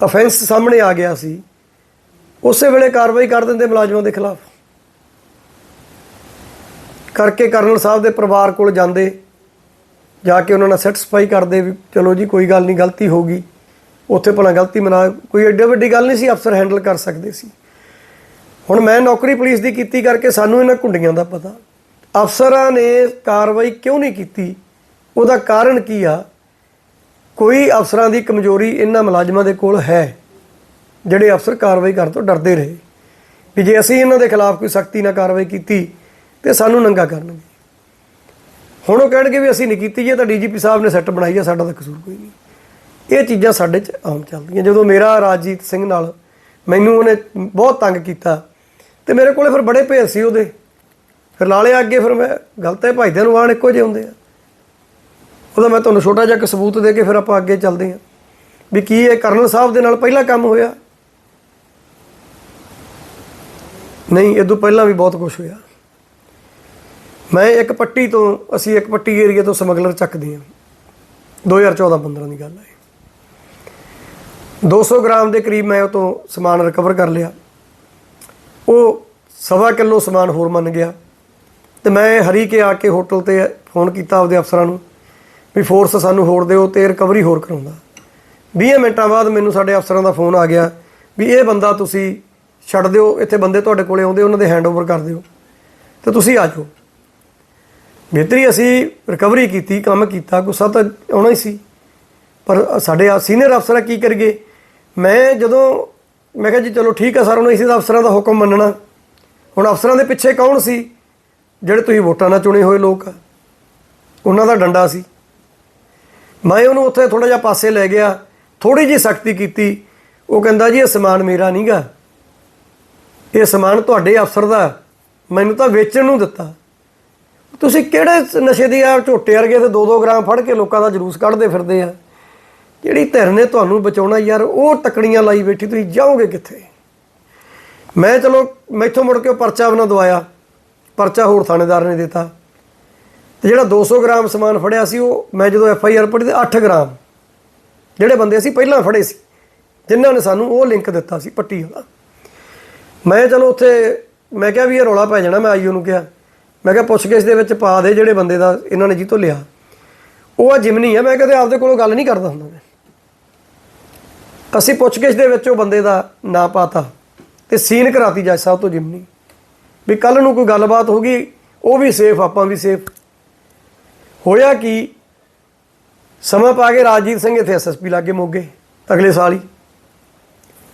ਅਫੈਂਸ ਸਾਹਮਣੇ ਆ ਗਿਆ ਸੀ, ਉਸੇ ਵੇਲੇ ਕਾਰਵਾਈ ਕਰ ਦਿੰਦੇ ਮੁਲਾਜ਼ਮਾਂ ਦੇ ਖਿਲਾਫ। ਕਰਕੇ ਕਰਨਲ ਸਾਹਿਬ ਦੇ ਪਰਿਵਾਰ ਕੋਲ ਜਾਂਦੇ, ਜਾ ਕੇ ਉਹਨਾਂ ਨਾਲ ਸੈਟੀਸਫਾਈ ਕਰਦੇ ਵੀ ਚਲੋ ਜੀ, ਕੋਈ ਗੱਲ ਨਹੀਂ, ਗਲਤੀ ਹੋ ਗਈ। ਉੱਥੇ ਭਲਾ ਗਲਤੀ ਮਨਾ, ਕੋਈ ਐਡੀ ਵੱਡੀ ਗੱਲ ਨਹੀਂ ਸੀ, ਅਫਸਰ ਹੈਂਡਲ ਕਰ ਸਕਦੇ ਸੀ। ਹੁਣ ਮੈਂ ਨੌਕਰੀ ਪੁਲਿਸ ਦੀ ਕੀਤੀ ਕਰਕੇ ਸਾਨੂੰ ਇਹਨਾਂ ਕੁੰਡੀਆਂ ਦਾ ਪਤਾ। ਅਫਸਰਾਂ ਨੇ ਕਾਰਵਾਈ ਕਿਉਂ ਨਹੀਂ ਕੀਤੀ? ਉਹਦਾ ਕਾਰਨ ਕੀ ਆ? ਕੋਈ ਅਫਸਰਾਂ ਦੀ ਕਮਜ਼ੋਰੀ ਇਹਨਾਂ ਮੁਲਾਜ਼ਮਾਂ ਦੇ ਕੋਲ ਹੈ, ਜਿਹੜੇ ਅਫਸਰ ਕਾਰਵਾਈ ਕਰਨ ਤੋਂ ਡਰਦੇ ਰਹੇ। ਵੀ ਜੇ ਅਸੀਂ ਇਹਨਾਂ ਦੇ ਖਿਲਾਫ ਕੋਈ ਸਖਤੀ ਨਾਲ ਕਾਰਵਾਈ ਕੀਤੀ, ਤੇ ਸਾਨੂੰ ਨੰਗਾ ਕਰਨਗੇ। ਹੁਣ ਉਹ ਕਹਿਣਗੇ ਵੀ ਅਸੀਂ ਨਹੀਂ ਕੀਤੀ ਜੇ ਤਾਂ ਡੀਜੀਪੀ ਸਾਹਿਬ ਨੇ ਸੈੱਟ ਬਣਾਈ ਆ, ਸਾਡਾ ਤਾਂ ਕਸੂਰ ਕੋਈ ਨਹੀਂ। ਇਹ ਚੀਜ਼ਾਂ ਸਾਡੇ 'ਚ ਆਮ ਚੱਲਦੀਆਂ। ਜਦੋਂ ਮੇਰਾ ਰਾਜਜੀਤ ਸਿੰਘ ਨਾਲ ਮੈਨੂੰ ਉਹਨੇ ਬਹੁਤ ਤੰਗ ਕੀਤਾ ਤੇ ਮੇਰੇ ਕੋਲੇ ਫਿਰ ਬੜੇ ਭੇਦ ਸੀ ਉਹਦੇ। ਫਿਰ ਲਾਲੇ ਅੱਗੇ ਫਿਰ ਮੈਂ ਗਲਤ ਹੈ, ਭਾਈਦਿਆਂ ਨੂੰ ਆਣ ਇੱਕੋ ਜਿਹੇ ਹੁੰਦੇ ਆ। ਉਹਦਾ ਮੈਂ ਤੁਹਾਨੂੰ ਛੋਟਾ ਜਿਹਾ ਇੱਕ ਸਬੂਤ ਦੇ ਕੇ ਫਿਰ ਆਪਾਂ ਅੱਗੇ ਚੱਲਦੇ ਹਾਂ। ਵੀ ਕੀ ਇਹ ਕਰਨਲ ਸਾਹਿਬ ਦੇ ਨਾਲ ਪਹਿਲਾ ਕੰਮ ਹੋਇਆ? ਨਹੀਂ, ਇਹ ਤੋਂ ਪਹਿਲਾਂ ਵੀ ਬਹੁਤ ਕੁਝ ਹੋਇਆ। ਮੈਂ ਇੱਕ ਪੱਟੀ ਤੋਂ, ਅਸੀਂ ਇੱਕ ਪੱਟੀ ਏਰੀਆ ਤੋਂ ਸਮਗਲਰ ਚੱਕਦੇ ਹਾਂ। 2014-15 ਦੀ ਗੱਲ ਹੈ। 200 ਗ੍ਰਾਮ ਦੇ ਕਰੀਬ ਮੈਂ ਉਹ ਤੋਂ ਸਮਾਨ ਰਿਕਵਰ ਕਰ ਲਿਆ। ਉਹ ਸਵਾ ਕਿਲੋ ਸਮਾਨ ਹੋਰ ਮੰਨ ਗਿਆ। ਤੇ ਮੈਂ ਹਰੀ ਕੇ ਆ ਕੇ ਹੋਟਲ ਤੇ ਫੋਨ ਕੀਤਾ ਆਪਦੇ ਅਫਸਰਾਂ ਨੂੰ ਵੀ ਫੋਰਸ ਸਾਨੂੰ ਹੋਰ ਦਿਓ ਤੇ ਰਿਕਵਰੀ ਹੋਰ ਕਰਾਉਂਦਾ। 20 ਮਿੰਟਾਂ ਬਾਅਦ ਮੈਨੂੰ ਸਾਡੇ ਅਫਸਰਾਂ ਦਾ ਫੋਨ ਆ ਗਿਆ ਵੀ ਇਹ ਬੰਦਾ ਤੁਸੀਂ ਛੱਡ ਦਿਓ, ਇੱਥੇ ਬੰਦੇ ਤੁਹਾਡੇ ਕੋਲੇ ਆਉਂਦੇ, ਉਹਨਾਂ ਦੇ ਹੈਂਡਓਵਰ ਕਰ ਦਿਓ। ਤੇ ਤੁਸੀਂ ਆ ਜਾਓ। ਬਿਹਤਰੀ ਅਸੀਂ ਰਿਕਵਰੀ ਕੀਤੀ, ਕੰਮ ਕੀਤਾ, ਗੁੱਸਾ ਤਾਂ ਆਉਣਾ ਹੀ ਸੀ। ਪਰ ਸਾਡੇ ਸੀਨੀਅਰ ਅਫਸਰ ਕੀ ਕਰਗੇ ਮੈਂ ਜਦੋਂ ਮੈਂ ਕਿਹਾ ਜੀ ਚਲੋ ਠੀਕ ਆ ਸਰ ਹੁਣ ਅਸੀਂ ਤਾਂ ਅਫਸਰਾਂ ਦਾ ਹੁਕਮ ਮੰਨਣਾ। ਹੁਣ ਅਫਸਰਾਂ ਦੇ ਪਿੱਛੇ ਕੌਣ ਸੀ? ਜਿਹੜੇ ਤੁਸੀਂ ਵੋਟਾਂ ਨਾਲ ਚੁਣੇ ਹੋਏ ਲੋਕ ਆ। ਉਹਨਾਂ ਦਾ ਡੰਡਾ ਸੀ। ਮੈਂ ਉਹਨੂੰ ਉੱਥੇ ਥੋੜਾ ਜਿਹਾ ਪਾਸੇ ਲੈ ਗਿਆ ਥੋੜੀ ਜੀ ਸਖਤੀ ਕੀਤੀ। ਉਹ ਕਹਿੰਦਾ ਜੀ, ਇਹ ਸਮਾਨ ਮੇਰਾ ਨਹੀਂਗਾ ਇਹ ਸਮਾਨ ਤੁਹਾਡੇ ਅਫਸਰ ਦਾ। ਮੈਨੂੰ ਤਾਂ ਵੇਚਣ ਨੂੰ ਦਿੱਤਾ। ਤੁਸੀਂ ਕਿਹੜੇ ਨਸ਼ੇ ਦੀ ਆ ਝੋਟੇ ਵਰਗੇ ਤੇ 2-2 ਗ੍ਰਾਮ ਫੜ ਕੇ ਲੋਕਾਂ ਦਾ ਜਲੂਸ ਕੱਢਦੇ ਫਿਰਦੇ ਆ? ਜਿਹੜੀ ਧਿਰ ਨੇ ਤੁਹਾਨੂੰ ਬਚਾਉਣਾ ਯਾਰ, ਉਹ ਤਕੜੀਆਂ ਲਾਈ ਬੈਠੀ, ਤੁਸੀਂ ਜਾਓਗੇ ਕਿੱਥੇ? ਮੈਂ ਚਲੋ ਮੈਥੋਂ ਮੁੜ ਕੇ ਉਹ ਪਰਚਾ ਬਣਾ ਦਵਾਇਆ, ਪਰਚਾ ਹੋਰ ਥਾਣੇਦਾਰ ਨੇ ਦਿੱਤਾ। ਤੇ ਜਿਹੜਾ 200 ਗ੍ਰਾਮ ਸਮਾਨ ਫੜਿਆ ਸੀ, ਉਹ ਮੈਂ ਜਦੋਂ ਐਫ ਆਈ ਆਰ ਪੜ੍ਹੀ ਤੇ 8 ਗ੍ਰਾਮ। ਜਿਹੜੇ ਬੰਦੇ ਅਸੀਂ ਪਹਿਲਾਂ ਫੜੇ ਸੀ, ਜਿਨ੍ਹਾਂ ਨੇ ਸਾਨੂੰ ਉਹ ਲਿੰਕ ਦਿੱਤਾ ਸੀ, ਪੱਟੀ ਵਾਲਾ। ਮੈਂ ਚਲੋ ਉੱਥੇ, ਮੈਂ ਕਿਹਾ ਵੀ ਇਹ ਰੌਲਾ ਪੈ ਜਾਣਾ, ਮੈਂ ਆਈਓ ਨੂੰ ਕਿਹਾ। ਮੈਂ ਕਿਹਾ, ਪੁੱਛਗਿੱਛ ਦੇ ਵਿੱਚ ਪਾ ਦੇ ਜਿਹੜੇ ਬੰਦੇ ਦਾ, ਇਹਨਾਂ ਨੇ ਜੀ ਤੋਂ ਲਿਆ। ਉਹ ਆ ਜਿਮਨੀ ਆ, ਮੈਂ ਕਦੇ ਆਪਦੇ ਕੋਲੋਂ ਗੱਲ ਨਹੀਂ ਕਰਦਾ ਹੁੰਦਾ। ਮੈਂ ਅਸੀਂ ਪੁੱਛਗਿੱਛ ਦੇ ਵਿੱਚ ਉਹ ਬੰਦੇ ਦਾ ਨਾਂ ਪਾਤਾ ਤੇ ਸੀਨ ਕਰਾਤੀ ਜੱਜ ਸਾਹਿਬ ਤੋਂ ਜਿਮਨੀ। ਵੀ ਕੱਲ ਨੂੰ ਕੋਈ ਗੱਲਬਾਤ ਹੋ ਗਈ, ਉਹ ਵੀ ਸੇਫ ਆਪਾਂ ਵੀ ਸੇਫ ਹੋਇਆ ਕਿ? ਸਮਾਂ ਪਾ ਕੇ ਰਾਜਜੀਤ ਸਿੰਘ ਇੱਥੇ ਐਸਐਸਪੀ ਲਾਗੇ ਮੋਗੇ, ਅਗਲੇ ਸਾਲ ਹੀ।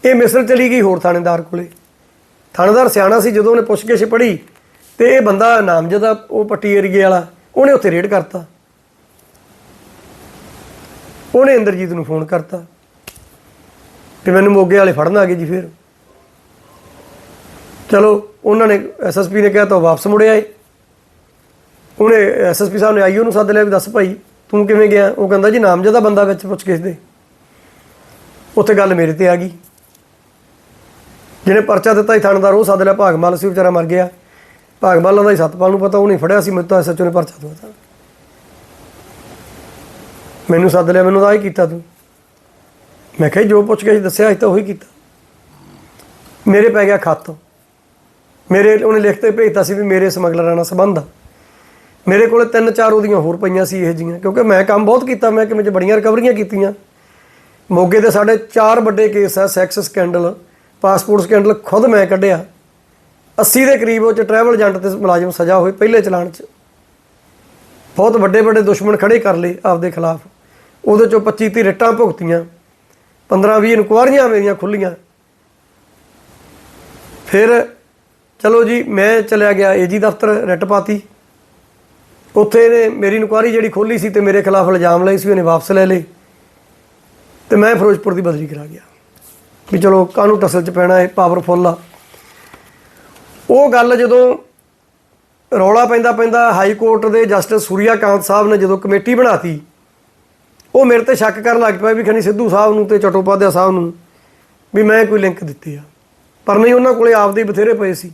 ਇਹ ਮਿਸਰ ਚਲੀ ਗਈ ਹੋਰ ਥਾਣੇਦਾਰ ਕੋਲੇ। ਥਾਣੇਦਾਰ ਸਿਆਣਾ ਸੀ, ਜਦੋਂ ਉਹਨੇ ਪੁੱਛਗਿੱਛ ਕੇ ਪੜ੍ਹੀ ਤੇ ਇਹ ਬੰਦਾ ਨਾਮਜ਼ਦਾ ਉਹ ਪੱਟੀ ਏਰੀਏ ਵਾਲਾ, ਉਹਨੇ ਉੱਥੇ ਰੇਡ ਕਰਤਾ। ਉਹਨੇ ਇੰਦਰਜੀਤ ਨੂੰ ਫੋਨ ਕਰਤਾ। ਤੇ ਮੈਨੂੰ ਮੋਗੇ ਵਾਲੇ ਫੜਨ ਆ ਗਏ ਜੀ ਫਿਰ। ਚਲੋ, ਉਹਨਾਂ ਨੇ ਐਸਐਸਪੀ ਨੇ ਕਿਹਾ ਤਾਂ ਵਾਪਸ ਮੁੜ ਆਏ। ਉਹਨੇ ਐਸਐਸਪੀ ਸਾਹਿਬ ਨੇ ਆਈਓ ਨੂੰ ਸੱਦ ਲਿਆ ਵੀ ਦੱਸ ਭਾਈ, ਤੂੰ ਕਿਵੇਂ ਗਿਆ? ਉਹ ਕਹਿੰਦਾ ਜੀ ਨਾਮਜ਼ਦਾ ਬੰਦਾ ਵਿੱਚ ਪੁੱਛ ਕਿਸ ਦੇ। ਉੱਥੇ ਗੱਲ ਮੇਰੇ ਤੇ ਆ ਗਈ। ਜਿਹਨੇ ਪਰਚਾ ਦਿੱਤਾ ਸੀ ਥਾਣੇਦਾਰ, ਉਹ ਸੱਦ ਲਿਆ। ਭਾਗਮਾਲ ਸੀ ਵਿਚਾਰਾ ਮਰ ਗਿਆ। ਭਾਗਮਲ ਦਾ ਹੀ ਸਤਪਾਲ ਨੂੰ ਪਤਾ, ਉਹ ਨਹੀਂ ਫੜਿਆ ਸੀ, ਮੈਨੂੰ ਤਾਂ ਐਸਐਚਓ ਨੇ ਪਰਚਾ ਦਿੱਤਾ। ਮੈਨੂੰ ਸੱਦ ਲਿਆ, ਮੈਨੂੰ ਤਾਂ ਆਹ ਹੀ ਕੀਤਾ ਤੂੰ। ਮੈਂ ਕਿਹਾ ਜੀ ਜੋ ਪੁੱਛ ਕੇ ਦੱਸਿਆ ਸੀ ਤਾਂ ਉਹੀ ਕੀਤਾ। ਮੇਰੇ ਪੈ ਗਿਆ ਖੱਤ। ਮੇਰੇ ਉਹਨੇ ਲਿਖ ਲਿਖਤੇ ਭੇਜਤਾ ਸੀ ਵੀ ਮੇਰੇ ਸਮਗਲਰਾਂ ਨਾਲ ਸੰਬੰਧ ਆ। ਮੇਰੇ ਕੋਲੇ ਤਿੰਨ ਚਾਰ ਉਹਦੀਆਂ ਹੋਰ ਪਈਆਂ ਸੀ ਇਹ ਜੀਆਂ, ਕਿਉਂਕਿ ਮੈਂ ਕੰਮ ਬਹੁਤ ਕੀਤਾ, ਮੈਂ ਕਿਵੇਂ ਚ ਬੜੀਆਂ ਰਿਕਵਰੀਆਂ ਕੀਤੀਆਂ। ਮੋਗੇ ਦੇ ਸਾਡੇ ਚਾਰ ਵੱਡੇ ਕੇਸ ਆ, ਸੈਕਸ ਸਕੈਂਡਲ, ਪਾਸਪੋਰਟ ਸਕੈਂਡਲ ਖੁਦ ਮੈਂ ਕੱਢਿਆ। 80 ਦੇ ਕਰੀਬ ਉਹ ਚ ਟਰੈਵਲ ਏਜੰਟ ਤੇ ਮੁਲਾਜ਼ਮ ਸਜ਼ਾ ਹੋਈ ਪਹਿਲੇ ਚਲਾਨ ਚ। ਬਹੁਤ ਵੱਡੇ ਵੱਡੇ ਦੁਸ਼ਮਣ ਖੜੇ ਕਰ ਲਏ ਆਪਦੇ ਖਿਲਾਫ। ਉਹਦੇ ਚੋਂ 25 30 ਰਿਟਾਂ ਭੁਗਤੀਆਂ। 15 20 ਇਨਕੁਆਰੀਆਂ ਮੇਰੀਆਂ ਖੁੱਲੀਆਂ। ਫਿਰ ਚਲੋ ਜੀ, ਮੈਂ ਚਲਿਆ ਗਿਆ ਏਜੀ ਦਫ਼ਤਰ, ਰਿਟ ਪਾਤੀ। ਉੱਥੇ ਨੇ ਮੇਰੀ ਇਨਕੁਆਰੀ ਜਿਹੜੀ ਖੋਲੀ ਸੀ ਤੇ ਮੇਰੇ ਖਿਲਾਫ ਇਲਜ਼ਾਮ ਲਏ ਸੀ, ਉਹਨੇ ਵਾਪਸ ਲੈ ਲਏ। ਤੇ ਮੈਂ ਫਿਰੋਜ਼ਪੁਰ ਦੀ ਬਦਲੀ ਕਰਾ ਗਿਆ। ਵੀ ਚਲੋ, ਕਾਹਨੂੰ ਟਸਲ ਚ ਪੈਣਾ ਹੈ ਪਾਵਰਫੁੱਲ ਆ। ਉਹ ਗੱਲ ਜਦੋਂ ਰੌਲਾ ਪੈਂਦਾ ਪੈਂਦਾ ਹਾਈ ਕੋਰਟ ਦੇ ਜਸਟਿਸ ਸੂਰਿਆਕਾਂਤ ਸਾਹਿਬ ਨੇ ਜਦੋਂ ਕਮੇਟੀ ਬਣਾਤੀ ਉਹ ਮੇਰੇ ਤੇ ਸ਼ੱਕ ਕਰਨ ਲੱਗ ਪਿਆ ਵੀ ਖਨੀ ਸਿੱਧੂ ਸਾਹਿਬ ਨੂੰ ਤੇ ਚਟੋਪਾਧਿਆ ਸਾਹਿਬ ਨੂੰ ਵੀ ਮੈਂ ਕੋਈ ਲਿੰਕ ਦਿੱਤੇ ਆ। ਪਰ ਨਹੀਂ, ਉਹਨਾਂ ਕੋਲੇ ਆਪਦੇ ਹੀ ਬਥੇਰੇ ਪਏ ਸੀ।